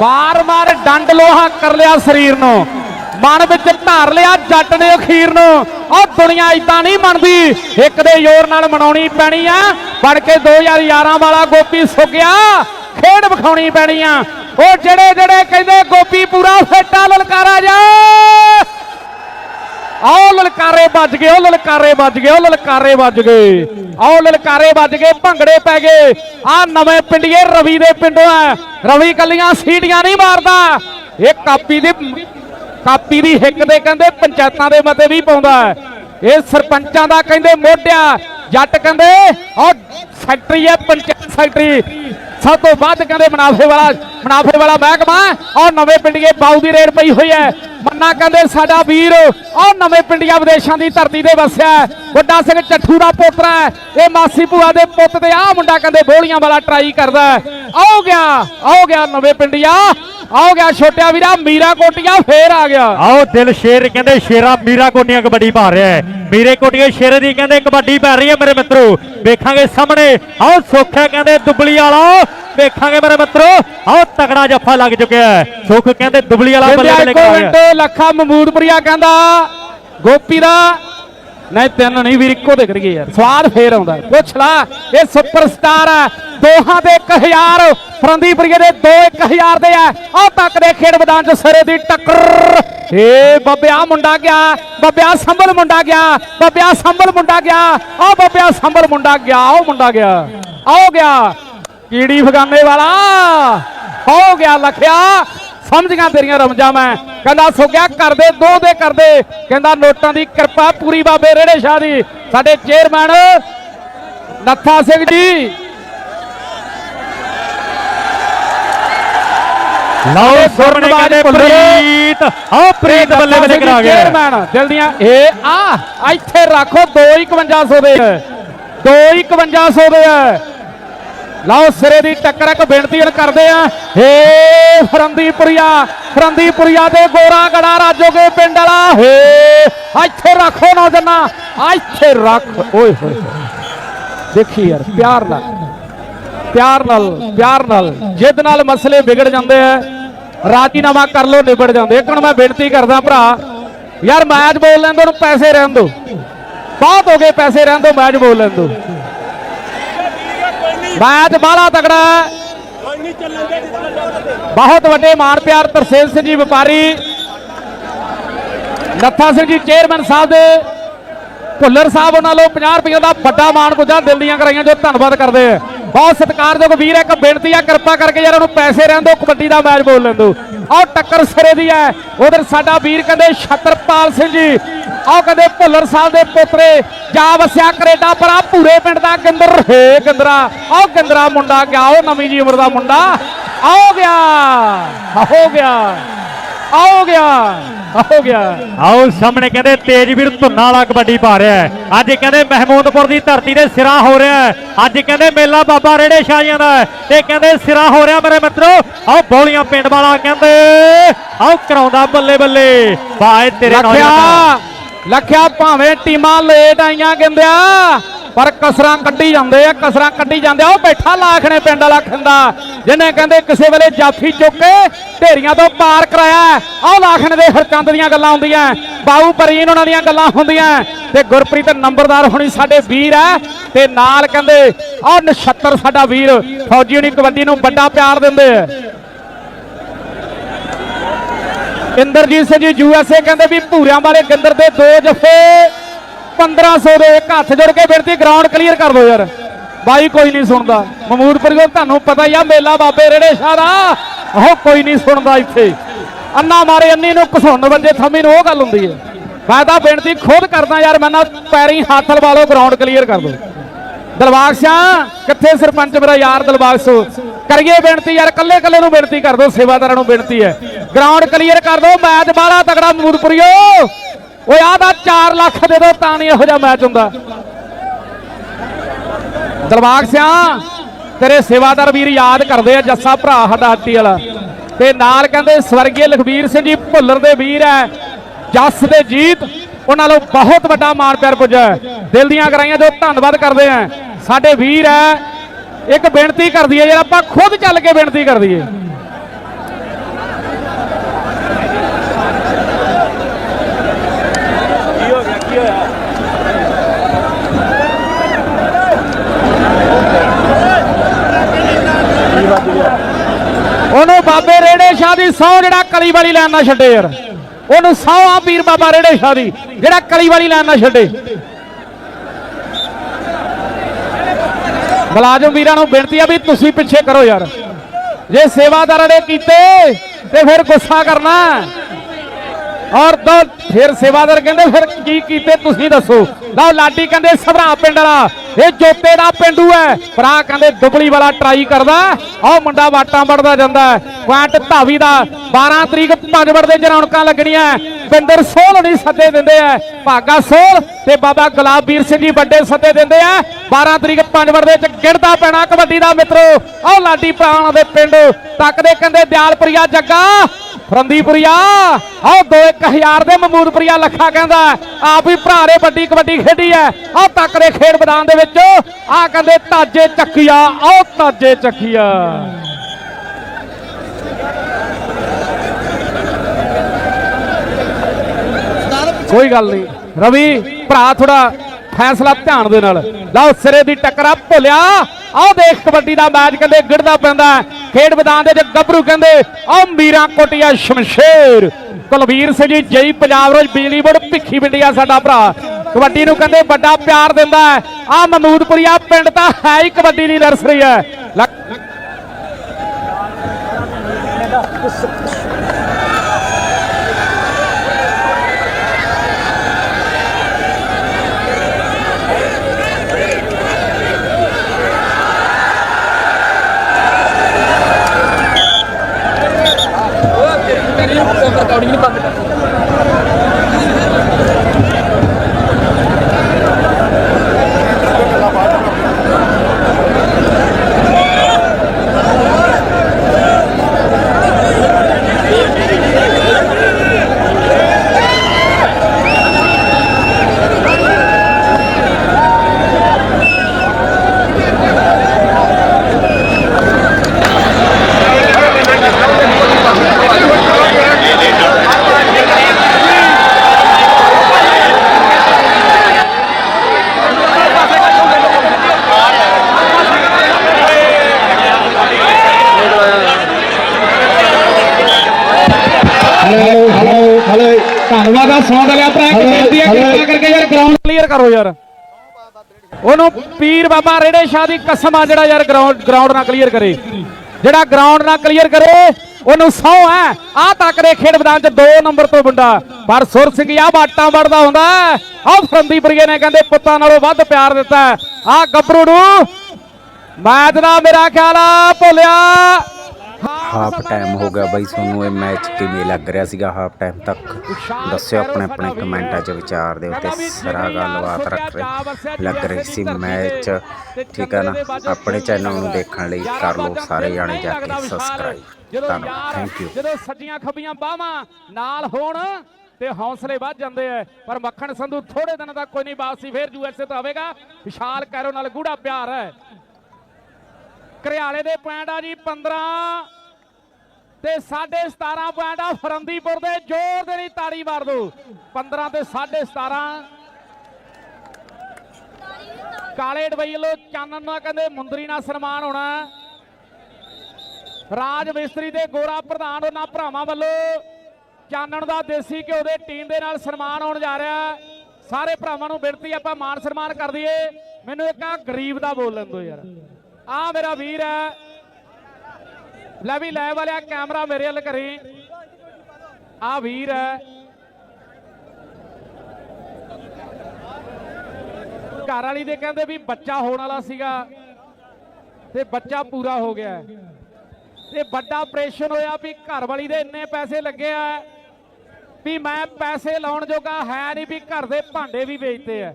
ਮਾਰ ਮਾਰ ਡੰਡ ਲੋਹਾ ਕਰ ਲਿਆ ਸਰੀਰ ਨੂੰ। ਮਨ ਵਿੱਚ ਧਾਰ ਲਿਆ, ਜੱਟ ਨੇ ਅਖੀਰ ਨੂੰ। ਉਹ ਦੁਨੀਆ ਇਦਾਂ ਨਹੀਂ ਮੰਨਦੀ ਇੱਕ ਦੇ ਜ਼ੋਰ ਨਾਲ ਮਨਾਉਣੀ ਪੈਣੀ ਆ। ਫੜ ਕੇ 2011 ਵਾਲਾ ਗੋਪੀ ਸੁੱਕਿਆ। ਖੇਡ ਵਿਖਾਉਣੀ ਪੈਣੀ ਆ। ਉਹ ਜਿਹੜੇ ਜਿਹੜੇ ਕਹਿੰਦੇ, ਗੋਪੀ ਪੂਰਾ ਫੇਟਾ ਲਲਕਾਰਾ ਜਾ! ਆਓ ਲਲਕਾਰੇ ਵੱਜ ਗਏ, ਉਹ ਲਲਕਾਰੇ ਵੱਜ ਗਏ, ਉਹ ਲਲਕਾਰੇ ਵੱਜ ਗਏ। ਆਓ ਲਲਕਾਰੇ ਵੱਜ ਗਏ, ਭੰਗੜੇ ਪੈ ਗਏ। ਆ ਨਵੇਂ ਪਿੰਡੀਏ ਰਵੀ ਦੇ ਪਿੰਡੋਂ ਆ। ਰਵੀ ਕੱਲੀਆਂ ਸੀਟੀਆਂ ਨਹੀਂ ਮਾਰਦਾ। ਇਹ ਕਾਪੀ ਦੀ ਕਾਪੀ ਦੀ ਹਿੱਕ ਦੇ ਕਹਿੰਦੇ, ਪੰਚਾਇਤਾਂ ਦੇ ਮਤੇ ਵੀ ਪਾਉਂਦਾ ਹੈ। ਇਹ ਸਰਪੰਚਾਂ ਦਾ ਕਹਿੰਦੇ ਮੋਢਿਆ ਜੱਟ ਕਹਿੰਦੇ ਉਹ ਸੈਕਟਰੀ ਹੈ, ਪੰਚਾਇਤ ਸੈਕਟਰੀ। ਸਭ ਤੋਂ ਵੱਧ ਕਹਿੰਦੇ ਮੁਨਾਫੇ ਵਾਲਾ ਮੁਨਾਫੇ ਵਾਲਾ ਮਹਿਕਮਾ ਉਹ ਨਵੇਂ ਪਿੰਡੀਏ ਬਾਊ ਦੀ ਰੇਡ ਪਈ ਹੋਈ ਹੈ। ਮੰਨਾ ਕਹਿੰਦੇ ਸਾਡਾ ਵੀਰ ਉਹ ਨਵੇਂ ਪਿੰਡੀਆਂ ਵਿਦੇਸ਼ਾਂ ਦੀ ਧਰਤੀ ਤੇ ਵਸਿਆ ਵੱਡਾ ਸਿੰਘ ਚੱਠੂ ਦਾ ਪੋਤਰਾ ਹੈ। ਇਹ ਮਾਸੀ ਭੂਆ ਦੇ ਪੁੱਤ ਤੇ ਆਹ ਮੁੰਡਾ ਕਹਿੰਦੇ ਬੋਲੀਆਂ ਵਾਲਾ ਟਰਾਈ ਕਰਦਾ ਹੈ। ਗਿਆ, ਆਓ ਗਿਆ ਨਵੇਂ ਪਿੰਡੀਆਂ। ਆਓ ਗਿਆ ਛੋਟਿਆ ਵੀਰਾ ਮੀਰਾ ਕੋਟੀਆ ਫੇਰ ਆ ਗਿਆ। ਆਓ ਦਿਲ ਸ਼ੇਰ ਕਹਿੰਦੇ ਸ਼ੇਰਾ ਮੀਰਾ ਕੋਟੀਆਂ ਕਬੱਡੀ ਪਾ ਰਿਹਾ ਹੈ। ਮੀਰੇ ਕੋਟੀਏ ਸ਼ੇਰੇ ਦੀ ਕਹਿੰਦੇ ਕਬੱਡੀ ਪੈ ਰਹੀ ਹੈ ਮੇਰੇ ਮਿੱਤਰੋ। ਵੇਖਾਂਗੇ ਸਾਹਮਣੇ ਆਓ ਸੁੱਖ ਹੈ ਕਹਿੰਦੇ ਦੁਬਲੀ ਵਾਲਾ। ਵੇਖਾਂਗੇ ਮੇਰੇ ਮਿੱਤਰੋ ਆਓ ਤਗੜਾ ਜੱਫਾ ਲੱਗ ਚੁੱਕਿਆ ਹੈ। ਸੁੱਖ ਕਹਿੰਦੇ ਦੁਬਲੀ ਵਾਲਾ ਬੱਲੇ ਬੱਲੇ ਕਰਾ ਗਿਆ ਲੱਖਾ ਮਮੂਦਪੁਰੀਆ ਕਹਿੰਦਾ ਗੋਪੀ ਦਾ ਨਹੀਂ ਤਿੰਨ ਨਹੀਂ ਵੀਰ ਇੱਕੋ ਦੇ ਕਰੀਏ ਯਾਰ। ਸਵਾਦ ਫੇਰ ਆਉਂਦਾ। ਪੁੱਛ ਲਾ, ਇਹ ਸੁਪਰਸਟਾਰ ਹੈ ਦੋਹਾਂ ਦੇ 1000 ਫਰੰਦੀਪੁਰੀਏ ਦੇ ਦੋ 1000 ਦੇ ਆ। ਆਹ ਤੱਕ ਦੇ ਖੇਡ ਮੈਦਾਨ ਚ ਸਿਰੇ ਦੀ ਟੱਕਰ। ਏ ਬੱਬਿਆ, ਮੁੰਡਾ ਗਿਆ। ਬੱਬਿਆ ਸੰਭਲ ਮੁੰਡਾ ਗਿਆ। ਬੱਬਿਆ ਸੰਭਲ ਮੁੰਡਾ ਗਿਆ। ਆਹ ਬੱਬਿਆ ਸੰਭਲ ਮੁੰਡਾ ਗਿਆ, ਉਹ ਮੁੰਡਾ ਗਿਆ। ਆਓ ਗਿਆ। ਕੀੜੀ ਫਗਾਨੇ ਵਾਲਾ। ਹੋ ਗਿਆ ਲਖਿਆ। ਸਮਝ ਗਿਆ ਤੇਰੀਆਂ ਰਮਜਾਂ ਮੈਂ। ਕਹਿੰਦਾ ਸੁੱਕਿਆ ਕਰਦੇ ਦੋ ਦੇ ਕਰਦੇ ਕਹਿੰਦਾ ਨੋਟਾਂ ਦੀ ਕਿਰਪਾ ਪੂਰੀ ਬਾਬੇ ਰੇੜੇ ਸ਼ਾਹ ਦੀ। ਸਾਡੇ ਚੇਅਰਮੈਨ ਨੱਥਾ ਸਿੰਘ ਜੀ। ਲਓ ਕਹਿੰਦੇ ਪ੍ਰੀਤ ਆਓ ਪ੍ਰੀਤ ਬੱਲੇ ਬੱਲੇ ਕਰਾ ਗਿਆ ਚੇਅਰਮੈਨ ਜਲਦੀਆਂ ਇਹ ਆ ਇੱਥੇ ਰੱਖੋ 25100 ਦੇ। 25100 ਦੇ। ਆ ਲਓ ਸਿਰੇ ਦੀ ਟੱਕਰ ਇੱਕ ਬੇਨਤੀ ਕਰਦੇ ਆ। ਹੇ ਫਰੰਦੀਪੁਰੀਆ ਫਰੰਦੀਪੁਰੀਆ ਦੇ ਗੋਰਾ ਗੜਾ ਰਾਜੋਗੇ ਪਿੰਡ ਵਾਲਾ, ਹੇ ਇੱਥੇ ਰੱਖੋ ਨਾ ਜੰਨਾ ਇੱਥੇ ਰੱਖ। ਓਏ ਹੋਏ ਦੇਖੀ ਯਾਰ, ਪਿਆਰ ਨਾਲ ਪਿਆਰ ਨਾਲ ਪਿਆਰ ਨਾਲ। ਜਿੱਦ ਨਾਲ ਮਸਲੇ ਵਿਗੜ ਜਾਂਦੇ ਆ, ਰਾਜੀਨਾਮਾ ਕਰ ਲੋ ਨਿਬੜ ਜਾਂਦੇ। ਇੱਕ ਹੁਣ ਮੈਂ ਬੇਨਤੀ ਕਰਦਾ ਭਰਾ, ਯਾਰ ਮੈਚ ਬੋਲ ਲੈਂਦੇ ਉਹਨੂੰ ਪੈਸੇ ਰਹਿਣ ਦੋ। ਬਹੁਤ ਹੋ ਗਏ ਪੈਸੇ ਰਹਿਣ ਦੋ, ਮੈਚ ਬੋਲ ਲੈਣ ਦੋ। ਮੈਚ ਬਾਹਲਾ ਤਗੜਾ ਬਹੁਤ ਵੱਡੇ ਮਾਣ ਪਿਆਰ ਤਰਸੇਲ ਸਿੰਘ ਜੀ ਵਪਾਰੀ। ਨੱਥਾ ਸਿੰਘ ਜੀ ਚੇਅਰਮੈਨ ਸਾਹਿਬ ਦੇ। ਭੁੱਲਰ ਸਾਹਿਬ ਉਹਨਾਂ ਲੋ 50 ਰੁਪਏ ਦਾ ਵੱਡਾ ਮਾਣ ਪੁੱਜਾ ਦਿਲ ਦੀਆਂ ਕਰਾਈਆਂ ਜੋ ਧੰਨਵਾਦ ਕਰਦੇ ਆ। ਬਹੁਤ ਸਤਿਕਾਰਯੋਗ ਵੀਰ ਹੈ ਇੱਕ ਬੇਨਤੀ ਆ, ਕਿਰਪਾ ਕਰਕੇ ਯਾਰ ਉਹਨੂੰ ਪੈਸੇ ਰਹਿਣ ਦਿਓ, ਕਬੱਡੀ ਦਾ ਮੈਚ ਬੋਲ ਲੈਣ ਦਿਓ। ਆਹ ਟੱਕਰ ਸਿਰੇ ਦੀ ਹੈ, ਉਧਰ ਸਾਡਾ ਵੀਰ ਕਹਿੰਦੇ ਛਤਰਪਾਲ ਸਿੰਘ ਜੀ, ਆਹ ਕਹਿੰਦੇ ਭੁੱਲਰ ਸਾਹਿਬ ਦੇ ਪੋਤਰੇ, ਜਾ ਵਸਿਆ ਕੈਨੇਡਾ, ਪਰ ਆ ਪੂਰੇ ਪਿੰਡ ਦਾ ਗਿੰਦਰ ਹੈ ਗਿੰਦਰਾ ਆਹ ਗਿੰਦਰਾ ਮੁੰਡਾ ਗਿਆ, ਉਹ ਨਵੀਂ ਜੀ ਉਮਰ ਦਾ ਮੁੰਡਾ ਆਓ ਗਿਆ ਹੋ ਗਿਆ। ਆਓ ਗਿਆ ਹੋ ਗਿਆ। ਆਓ ਸਾਹਮਣੇ ਕਹਿੰਦੇ ਤੇਜਵੀਰ ਧੁੰਨਾ ਵਾਲਾ ਕਬੱਡੀ ਪਾ ਰਿਹਾ ਹੈ। ਅੱਜ ਕਹਿੰਦੇ ਮਹਿਮੂਦਪੁਰ ਦੀ ਧਰਤੀ ਤੇ ਸਿਰਾ ਹੋ ਰਿਹਾ ਹੈ। ਅੱਜ ਕਹਿੰਦੇ ਮੇਲਾ ਬਾਬਾ ਰੇੜੇ ਸ਼ਾਹੀਆਂ ਦਾ ਤੇ ਕਹਿੰਦੇ ਸਿਰਾ ਹੋ ਰਿਹਾ ਮੇਰੇ ਮਿੱਤਰੋ। ਆਓ ਬੌਲੀਆਂ ਪਿੰਡ ਵਾਲਾ ਕਹਿੰਦੇ ਆਓ ਕਰਾਉਂਦਾ ਬੱਲੇ ਬੱਲੇ। ਭਾਏ ਤੇਰੇ ਲੱਖਿਆ ਲੱਖਿਆ ਭਾਵੇਂ ਟੀਮਾਂ ਲੇਟ ਆਈਆਂ ਕਹਿੰਦਿਆ ਪਰ ਕਸਰਾਂ ਕੱਢੀ ਜਾਂਦੇ ਆ, ਕਸਰਾਂ ਕੱਢੀ ਜਾਂਦੇ ਆ। ਉਹ ਬੈਠਾ ਲਾਖਣੇ ਪਿੰਡ ਵਾਲਾ ਖੰਦਾ, ਜਿਹਨੇ ਕਹਿੰਦੇ ਕਿਸੇ ਵੇਲੇ ਜਾਫੀ ਚੁੱਕ ਕੇ ਢੇਰੀਆਂ ਤੋਂ ਪਾਰ ਕਰਾਇਆ ਆਹ ਲਾਖਣੇ ਦੇ ਹਰਚੰਦ ਦੀਆਂ ਗੱਲਾਂ ਹੁੰਦੀਆਂ ਬਾਊ ਪਰੀਨ ਉਹਨਾਂ ਦੀਆਂ ਗੱਲਾਂ ਹੁੰਦੀਆਂ ਤੇ ਗੁਰਪ੍ਰੀਤ ਨੰਬਰਦਾਰ ਹੋਣੀ ਸਾਡੇ ਵੀਰ ਆ ਤੇ ਨਾਲ ਕਹਿੰਦੇ, ਆਹ ਨਛੱਤਰ ਸਾਡਾ ਵੀਰ, ਫੌਜੀ ਹੁਣੀ ਕਬੱਡੀ ਨੂੰ ਵੱਡਾ ਪਿਆਰ ਦਿੰਦੇ ਆ ਇੰਦਰਜੀਤ ਸਿੰਘ ਜੀ ਯੂਐਸਏ ਕਹਿੰਦੇ ਵੀ ਭੂਰਿਆਂ ਵਾਲੇ ਗੰਦਰ ਦੇ ਦੋ ਜਫੇ 1500 ਦੇ ਇੱਕ ਹੱਥ ਜੋੜ ਕੇ ਬੇਨਤੀ ਗਰਾਊਂਡ ਕਲੀਅਰ ਕਰ ਦਿਓ ਯਾਰ। ਬਾਈ, ਕੋਈ ਨਹੀਂ ਸੁਣਦਾ। ਮਮੂਦਪੁਰ ਜੋ ਤੁਹਾਨੂੰ ਪਤਾ ਹੀ ਆ, ਮੇਲਾ ਬਾਬੇ ਰੇੜੇ ਸ਼ਾਹ ਦਾ। ਉਹ ਕੋਈ ਨਹੀਂ ਸੁਣਦਾ ਇੱਥੇ। ਅੰਨਾ ਮਾਰੇ, ਅੰਨੀ ਨੂੰ ਘਸੁੰਨ ਵੱਜੇ ਥੰਮੀ ਨੂੰ ਉਹ ਗੱਲ ਹੁੰਦੀ ਹੈ। ਮੈਂ ਤਾਂ ਬੇਨਤੀ ਖੁਦ ਕਰਦਾ ਯਾਰ, ਮੈਂ ਨਾ ਪੈਰੀ ਹੱਥ ਲਵਾ ਲਓ ਗਰਾਊਂਡ ਕਲੀਅਰ ਕਰ ਦਿਓ। ਦਲਬਾਗ ਸ਼ਾਹ, ਕਿੱਥੇ ਸਰਪੰਚ ਮੇਰਾ ਯਾਰ ਦਲਬਾਗ ਸੋ? ਕਰੀਏ ਬੇਨਤੀ ਯਾਰ, ਕੱਲੇ ਕੱਲੇ ਨੂੰ ਬੇਨਤੀ ਕਰ ਦਿਓ, ਸੇਵਾਦਾਰਾਂ ਨੂੰ ਬੇਨਤੀ ਹੈ। ਗਰਾਊਂਡ ਕਲੀਅਰ ਕਰ ਦਿਓ ਮੈਚ ਬਾਹਲਾ ਤਗੜਾ ਮੂਦਪੁਰਿਓ ਓਏ ਆਹ ਦਾ 4 ਲੱਖ ਦੇ ਦੋ, ਤਾਂ ਨਹੀਂ ਇਹੋ ਜਿਹਾ ਮੈਚ ਹੁੰਦਾ। ਦਲਬਾਗ ਸਿਆ, ਤੇਰੇ ਸੇਵਾਦਾਰ ਵੀਰ ਯਾਦ ਕਰਦੇ ਆ, ਜੱਸਾ ਭਰਾ ਸਾਡਾ ਹੱਟੀ ਵਾਲਾ। ਤੇ ਨਾਲ ਕਹਿੰਦੇ ਸਵਰਗੀ ਲਖਬੀਰ ਸਿੰਘ ਜੀ ਭੁੱਲਰ ਦੇ ਵੀਰ ਹੈ ਜੱਸ ਦੇ ਜੀਤ, ਉਹਨਾਂ ਨੂੰ ਬਹੁਤ ਵੱਡਾ ਮਾਣ ਪਿਆਰ ਪੁੱਜਾ ਦਿਲ ਦੀਆਂ ਕਰਾਈਆਂ ਜੋ ਧੰਨਵਾਦ ਕਰਦੇ ਆ ਸਾਡੇ ਵੀਰ ਹੈ ਇੱਕ ਬੇਨਤੀ ਕਰਦੀ ਹੈ ਯਾਰ ਆਪਾਂ ਖੁਦ ਚੱਲ ਕੇ ਬੇਨਤੀ ਕਰਦੀਏ ਸੌ ਜਿਹੜਾ ਕਲੀ ਵਾਲੀ ਲੈਣ ਨਾ ਛੱਡੇ ਯਾਰ। ਉਹਨੂੰ ਸੌ ਆ ਪੀਰ ਬਾਬਾ ਰੇੜੇ ਸ਼ਾਹ ਜਿਹੜਾ ਕਲੀ ਵਾਲੀ ਲੈਣ ਨਾ ਛੱਡੇ। ਮੁਲਾਜ਼ਮ ਵੀਰਾਂ ਨੂੰ ਬੇਨਤੀ ਆ ਵੀ ਤੁਸੀਂ ਪਿੱਛੇ ਕਰੋ ਯਾਰ। ਜੇ ਸੇਵਾਦਾਰਾਂ ਨੇ ਕੀਤੇ, ਤੇ ਫਿਰ ਗੁੱਸਾ ਕਰਨਾ। ਔਰ ਦੋ, ਫਿਰ ਸੇਵਾਦਾਰ ਕਹਿੰਦੇ, ਫਿਰ ਕੀ ਕੀਤੇ ਤੁਸੀਂ ਦੱਸੋ। ਲਓ, ਲਾਡੀ ਕਹਿੰਦੇ, ਸਭਰਾ ਪਿੰਡ ਵਾਲਾ। ਇਹ ਜੋਤੇ ਦਾ ਪਿੰਡੂ ਹੈ। ਭਰਾ ਕਹਿੰਦੇ ਦੁਬਲੀ ਵਾਲਾ ਟਰਾਈ ਕਰਦਾ। ਆਹ ਮੁੰਡਾ ਵਾਟਾਂ ਵੜਦਾ ਜਾਂਦਾ ਹੈ। ਪੁਆਇੰਟ ਧਾਵੀ ਦਾ। 12 ਤਰੀਕ ਪੰਜਵੜ ਦੇ ਜਰੌਣਕਾਂ ਲੱਗਣੀਆਂ ਬਿੰਦਰ ਸੋਲ ਨਹੀਂ ਸੱਦੇ ਦਿੰਦੇ ਆ ਭਾਗਾ ਸੋਲ ਤੇ ਬਾਬਾ ਗੁਲਾਬਵੀਰ ਸਿੰਘ ਜੀ ਵੱਡੇ ਸੱਦੇ ਦਿੰਦੇ ਆ 12 ਤਰੀਕ ਪੰਜਵੜ ਦੇ ਚ ਗਿਣਦਾ ਪੈਣਾ ਕਬੱਡੀ ਦਾ ਮਿੱਤਰੋ। ਆਹ ਲਾਡੀ ਪ੍ਰਾਣ ਦੇ ਪਿੰਡ ਤੱਕਦੇ ਕਹਿੰਦੇ ਦਿਆਲਪੁਰੀਆ ਜੱਗਾ। ਫਰੰਦੀਪੁਰੀਆ ਆਹ ਦੋ 1000 ਦੇ ਮਮੂਦਪੁਰੀਆ ਲੱਖਾ ਕਹਿੰਦਾ ਆਪ ਵੀ ਭਰਾ ਨੇ ਵੱਡੀ ਕਬੱਡੀ ਖੇਡੀ ਐ ਆਹ ਤੱਕ ਦੇ ਖੇਡ ਮੈਦਾਨ ਦੇ ਵਿੱਚ ਆਹ ਕਹਿੰਦੇ ਤਾਜੇ ਚੱਕੀਆ, ਆਹ ਤਾਜੇ ਚੱਕੀਆ। ਕੋਈ ਗੱਲ ਨਹੀਂ। ਰਵੀ, ਭਰਾ ਥੋੜਾ ਫੈਸਲਾ ਧਿਆਨ ਦੇ ਨਾਲ। ਲਓ ਸਿਰੇ ਦੀ ਟੱਕਰਾ ਭੁੱਲਿਆ। ਆਹ ਦੇਖ ਕਬੱਡੀ ਦਾ ਮੈਚ ਕਹਿੰਦੇ ਗਿੜਦਾ ਪੈਂਦਾ ਖੇਡ ਮੈਦਾਨ ਦੇ ਵਿੱਚ ਗੱਭਰੂ ਕਹਿੰਦੇ, ਆਹ ਮੀਰਾ ਕੋਟੀਆ ਸ਼ਮਸ਼ੇਰ। ਕੁਲਵੀਰ ਸਿੰਘ ਜੀ ਜਈ ਪੰਜਾਬ ਰੋਜ਼ ਬਿਜਲੀ ਬੋਰਡ ਭਿੱਖੀ ਬਿੰਡੀਆ ਸਾਡਾ ਭਰਾ। ਕਬੱਡੀ ਨੂੰ ਕਹਿੰਦੇ ਵੱਡਾ ਪਿਆਰ ਦਿੰਦਾ ਹੈ। ਆਹ ਮਮੂਦਪੁਰੀਆ ਪਿੰਡ ਤਾਂ ਹੈ ਹੀ ਕਬੱਡੀ ਦੀ ਨਰਸਰੀ ਹੈ। മെമ്പർക്ക് അവിടെ ഇനി പങ്കിട്ട് ਲੱਖ- ਆ ਸਾਊਂਡ ਵਾਲਿਆ ਭਰਾ ਬੇਨਤੀ ਹੈ ਕਿਰਪਾ ਕਰਕੇ ਯਾਰ ਗਰਾਊਂਡ ਕਲੀਅਰ ਕਰੋ ਯਾਰ। ਉਹਨੂੰ ਪੀਰ ਬਾਬਾ ਰੇੜੇ ਸ਼ਾਹ ਦੀ ਕਸਮ ਆ ਜਿਹੜਾ ਯਾਰ ਗਰਾਊਂਡ ਗਰਾਊਂਡ ਨਾਲ ਕਲੀਅਰ ਕਰੇ। ਜਿਹੜਾ ਗਰਾਊਂਡ ਨਾਲ ਕਲੀਅਰ ਕਰੇ ਉਹਨੂੰ ਸੌ ਹੈ ਆ ਤੱਕ ਦੇ ਖੇਡ ਮੈਦਾਨ 'ਚ 2 ਨੰਬਰ ਤੋਂ ਮੁੰਡਾ। ਪਰ ਸੁਰ ਸਿੰਘ ਆ ਬਾਟਾਂ ਵੜਦਾ ਹੁੰਦਾ ਆ ਫਰੰਦੀ ਬਰੀਏ ਨੇ ਕਹਿੰਦੇ ਪੁੱਤਾਂ ਨਾਲੋਂ ਵੱਧ ਪਿਆਰ ਦਿੱਤਾ ਆ ਗੱਭਰੂ ਨੂੰ ਮੈਚ ਦਾ ਮੇਰਾ ਖਿਆਲ ਆ ਭੁੱਲਿਆ। ਹਾਫ ਟਾਈਮ ਹੋ ਗਿਆ ਬਾਈ ਤੁਹਾਨੂੰ ਇਹ ਮੈਚ ਕਿਵੇਂ ਲੱਗ ਰਿਹਾ ਸੀਗਾ ਹਾਫ ਟਾਈਮ ਤੱਕ? ਦੱਸਿਓ ਆਪਣੇ ਆਪਣੇ ਕਮੈਂਟਾਂ 'ਚ ਵਿਚਾਰ ਦਿਓ ਤੇ ਸਰਾ ਗੱਲਬਾਤ ਰੱਖ ਰਹੇ ਲੱਗ ਰਹੀ ਸੀ ਮੈਚ ਠੀਕ ਹੈ ਨਾ? ਆਪਣੇ ਚੈਨਲ ਨੂੰ ਦੇਖਣ ਲਈ ਕਰ ਲਓ ਸਾਰੇ ਜਾਣੇ ਜਾ ਕੇ ਸਬਸਕ੍ਰਾਈਬ ਧੰਨਵਾਦ। ਥੈਂਕ ਯੂ ਜਦੋਂ ਸੱਜੀਆਂ ਖੱਬੀਆਂ ਬਾਹਾਂ ਨਾਲ ਹੋਣ ਤੇ ਹੌਸਲੇ ਵੱਧ ਜਾਂਦੇ ਐ ਪਰ ਮੱਖਣ ਸੰਧੂ ਥੋੜੇ ਦਿਨਾਂ ਤੱਕ ਕੋਈ ਨਹੀਂ ਵਾਪਸੀ ਫੇਰ ਯੂਐਸਏ ਤੋਂ ਆਵੇਗਾ। ਵਿਸ਼ਾਲ ਕੈਰੋ ਨਾਲ ਗੂੜਾ ਪਿਆਰ ਹੈ। ਘਰਿਆਲੇ ਦੇ ਪੁਆਇੰਟ ਆ ਜੀ 15 ਤੇ 17.5 ਪੁਆਇੰਟ ਆ ਫਰੰਦੀਪੁਰ ਦੇ, ਜ਼ੋਰ ਦੇ ਲਈ ਤਾੜੀ ਮਾਰ ਦੋ 15 ਤੇ 17.5 ਕਾਲੇ ਡਬਈ ਵੱਲੋਂ ਚਾਨਣ ਨਾਲ ਕਹਿੰਦੇ ਮੁੰਦਰੀ ਨਾਲ ਸਨਮਾਨ ਹੋਣਾ। ਰਾਜ ਮਿਸਤਰੀ ਦੇ ਗੋਰਾ ਪ੍ਰਧਾਨ ਉਹਨਾਂ ਭਰਾਵਾਂ ਵੱਲੋਂ ਚਾਨਣ ਦਾ ਦੇਸੀ ਘਿਓ ਦੇ ਟੀਮ ਦੇ ਨਾਲ ਸਨਮਾਨ ਹੋਣ ਜਾ ਰਿਹਾ। ਸਾਰੇ ਭਰਾਵਾਂ ਨੂੰ ਬੇਨਤੀ, ਆਪਾਂ ਮਾਨ ਸਨਮਾਨ ਕਰ ਦਈਏ। ਮੈਨੂੰ ਇੱਕ ਆ ਗਰੀਬ ਦਾ ਬੋਲ ਲੈਣ ਯਾਰ। ਆ ਮੇਰਾ ਵੀਰ ਹੈ। ਲੈ ਵੀ ਲੈ ਵਾਲਿਆ ਕੈਮਰਾ ਮੇਰੇ ਵੱਲ ਕਰੀ। ਆ ਵੀਰ ਹੈ। ਘਰ ਵਾਲੀ ਦੇ ਕਹਿੰਦੇ ਵੀ ਬੱਚਾ ਹੋਣ ਵਾਲਾ ਸੀਗਾ ਤੇ ਬੱਚਾ ਪੂਰਾ ਹੋ ਗਿਆ। ਤੇ ਵੱਡਾ ਆਪਰੇਸ਼ਨ ਹੋਇਆ ਵੀ ਘਰ ਵਾਲੀ ਦੇ ਇੰਨੇ ਪੈਸੇ ਲੱਗੇ ਆ ਵੀ ਮੈਂ ਪੈਸੇ ਲਾਉਣ ਜੋਗਾ ਹੈ ਨਹੀਂ ਵੀ ਘਰ ਦੇ ਭਾਂਡੇ ਵੀ ਵੇਚਦੇ ਆ।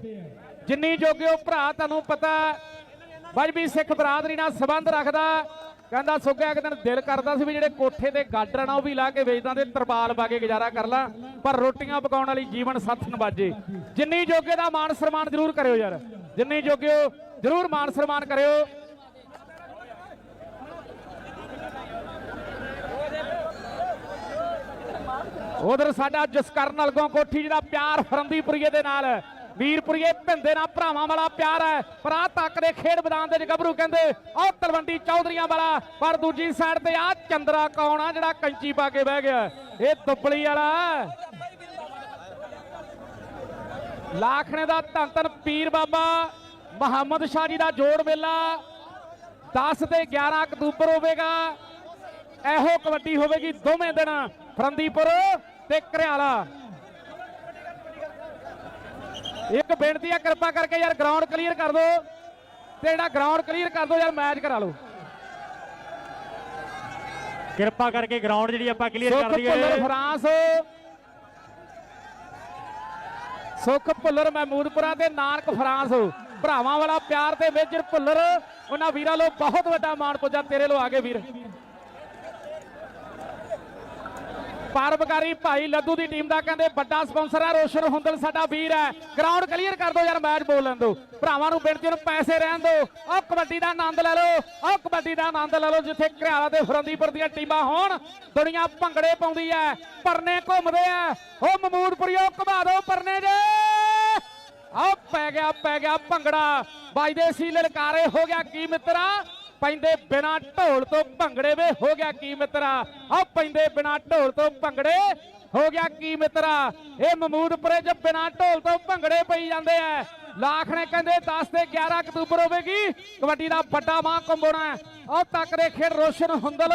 ਜਿੰਨੀ ਜੋਗੇ ਉਹ ਭਰਾ ਤੁਹਾਨੂੰ ਪਤਾ ਵੀ ਸਿੱਖ ਬਰਾਦਰੀ ਨਾਲ ਸੰਬੰਧ ਰੱਖਦਾ, ਕਹਿੰਦਾ ਸੁੱਕਿਆ ਇੱਕ ਦਿਨ ਦਿਲ ਕਰਦਾ ਸੀ ਵੀ ਜਿਹੜੇ ਕੋਠੇ ਤੇ ਗਾਡਰ ਨਾ, ਉਹ ਵੀ ਲਾ ਕੇ ਵੇਚਦਾ ਤੇ ਤਰਪਾਲ ਪਾ ਕੇ ਗੁਜ਼ਾਰਾ ਕਰ ਲਾਂ। ਪਰ ਰੋਟੀਆਂ ਪਕਾਉਣ ਵਾਲੀ ਜੀਵਨ ਸਾਥ ਨਵਾਜੇ ਜਿੰਨੀ ਜੋਗੇ ਦਾ ਮਾਨ ਸਨਮਾਨ ਜ਼ਰੂਰ ਕਰਿਓ ਯਾਰ। ਜਿੰਨੀ ਜੋਗੇ ਜ਼ਰੂਰ ਮਾਨ ਸਨਮਾਨ ਕਰਿਓ। ਉਧਰ ਸਾਡਾ ਜਸਕਰਨ ਅਲਗੋਂ ਕੋਠੀ ਜਿਹਦਾ ਪਿਆਰ ਫਰੰਦੀਪੁਰੀਏ ਦੇ ਨਾਲ ਵੀਰਪੁਰੀਏ ਭਿੰਦੇ ਨਾਲ ਭਰਾਵਾਂ ਵਾਲਾ ਪਿਆਰ ਹੈ। ਪਰ ਆ ਤੱਕ ਦੇ ਖੇਡ ਮੈਦਾਨ ਦੇ ਵਿੱਚ ਗੱਭਰੂ ਕਹਿੰਦੇ ਉਹ ਤਲਵੰਡੀ ਚੌਧਰੀਆਂ ਵਾਲਾ, ਪਰ ਦੂਜੀ ਸਾਈਡ ਤੇ ਆ ਚੰਦਰਾ ਕੌਣ ਆ ਜਿਹੜਾ ਕੰਚੀ ਪਾ ਕੇ ਬਹਿ ਗਿਆ? ਇਹ ਦੁੱਬਲੀ ਵਾਲਾ ਲਾਖਣੇ ਦਾ ਧੰਨ ਧੰਨ ਪੀਰ ਬਾਬਾ ਮੁਹੰਮਦ ਸ਼ਾਹ ਜੀ ਦਾ ਜੋੜ ਮੇਲਾ 10 ਤੇ 11 ਅਕਤੂਬਰ ਹੋਵੇਗਾ। ਇਹੋ ਕਬੱਡੀ ਹੋਵੇਗੀ ਦੋਵੇਂ ਦਿਨ। ਫਰੰਦੀਪੁਰ ਤੇ ਘਰਿਆਲਾ ਇੱਕ ਬੇਨਤੀ ਆ ਕਿਰਪਾ ਕਰਕੇ ਯਾਰ ਗਰਾਊਂਡ ਕਲੀਅਰ ਕਰ ਦਿਓ ਤੇ ਜਿਹੜਾ ਗਰਾਊਂਡ ਕਲੀਅਰ ਕਰ ਦਿਓ ਯਾਰ ਮੈਚ ਕਰਾ ਲਓ। ਕਿਰਪਾ ਕਰਕੇ ਗਰਾਊਂਡ ਜਿਹੜੀ ਆਪਾਂ ਕਲੀਅਰ ਸੁੱਖ ਕਰ ਦਈਏ। ਭੁੱਲਰ ਫਰਾਂਸ। ਸੁੱਖ ਭੁੱਲਰ ਮਹਿਮੂਦਪੁਰਾ ਤੇ ਨਾਨਕ ਫਰਾਂਸ। ਭਰਾਵਾਂ ਵਾਲਾ ਪਿਆਰ ਤੇ ਮੇਜਰ ਭੁੱਲਰ। ਉਹਨਾਂ ਵੀਰਾਂ ਲੋ ਬਹੁਤ ਵੱਡਾ ਮਾਣ ਪੁੱਜਾ ਤੇਰੇ ਲੋ ਆਗੇ ਵੀਰ। ਪਰਵਕਾਰੀ ਭਾਈ ਲੱਦੂ ਦੀ ਟੀਮ ਦਾ ਕਹਿੰਦੇ ਵੱਡਾ ਸਪਾਂਸਰ ਹੈ, ਰੋਸ਼ਨ ਹੁੰਦਲ ਸਾਡਾ ਵੀਰ ਹੈ। ਗਰਾਊਂਡ ਕਲੀਅਰ ਕਰ ਦਿਓ ਯਾਰ ਮੈਚ ਬੋਲ ਦਿਓ ਭਰਾਵਾਂ ਨੂੰ ਬੇਨਤੀ ਨੂੰ ਪੈਸੇ ਰਹਿਣ ਦਿਓ। ਉਹ ਕਬੱਡੀ ਦਾ ਆਨੰਦ ਲੈ ਲਓ ਉਹ ਕਬੱਡੀ ਦਾ ਆਨੰਦ ਲੈ ਲਓ, ਜਿੱਥੇ ਘਰਿਆਲਾ ਤੇ ਫਰੰਦੀਪੁਰ ਦੀਆਂ ਟੀਮਾਂ ਹੋਣ। ਦੁਨੀਆ ਭੰਗੜੇ ਪਾਉਂਦੀ ਹੈ, ਪਰਨੇ ਘੁੰਮਦੇ ਆ। ਉਹ ਮਮੂਦਪੁਰੀਓ ਘੁਮਾ ਦਿਓ ਪਰਨੇ ਜੇ। ਆ ਪੈ ਗਿਆ ਪੈ ਗਿਆ ਭੰਗੜਾ। ਵੱਜਦੇ ਸੀ ਲਲਕਾਰੇ ਹੋ ਗਿਆ, ਕੀ ਮਿੱਤਰਾ? ਪੈਂਦੇ ਬਿਨਾ ਢੋਲ ਤੋਂ ਭੰਗੜੇ ਵੇ ਹੋ ਗਿਆ ਕੀ ਮਿੱਤਰਾ? ਆ ਪੈਂਦੇ ਬਿਨਾ ਢੋਲ ਤੋਂ ਭੰਗੜੇ ਹੋ ਗਿਆ ਕੀ ਮਿੱਤਰਾ? ਇਹ ਮਮੂਦਪੁਰੇ ਚ ਬਿਨਾ ਢੋਲ ਤੋਂ ਭੰਗੜੇ ਪਈ ਜਾਂਦੇ ਆ। ਲਾਖ ਨੇ ਕਹਿੰਦੇ 10 ਤੇ 11 ਅਕਤੂਬਰ ਹੋਵੇਗੀ। ਕਬੱਡੀ ਦਾ ਵੱਡਾ ਮਾਂ ਕੰਬੋਣਾ ਉਹ ਤੱਕ ਦੇ ਖੇਡ ਰੋਸ਼ਨ ਹੁੰਦਲ।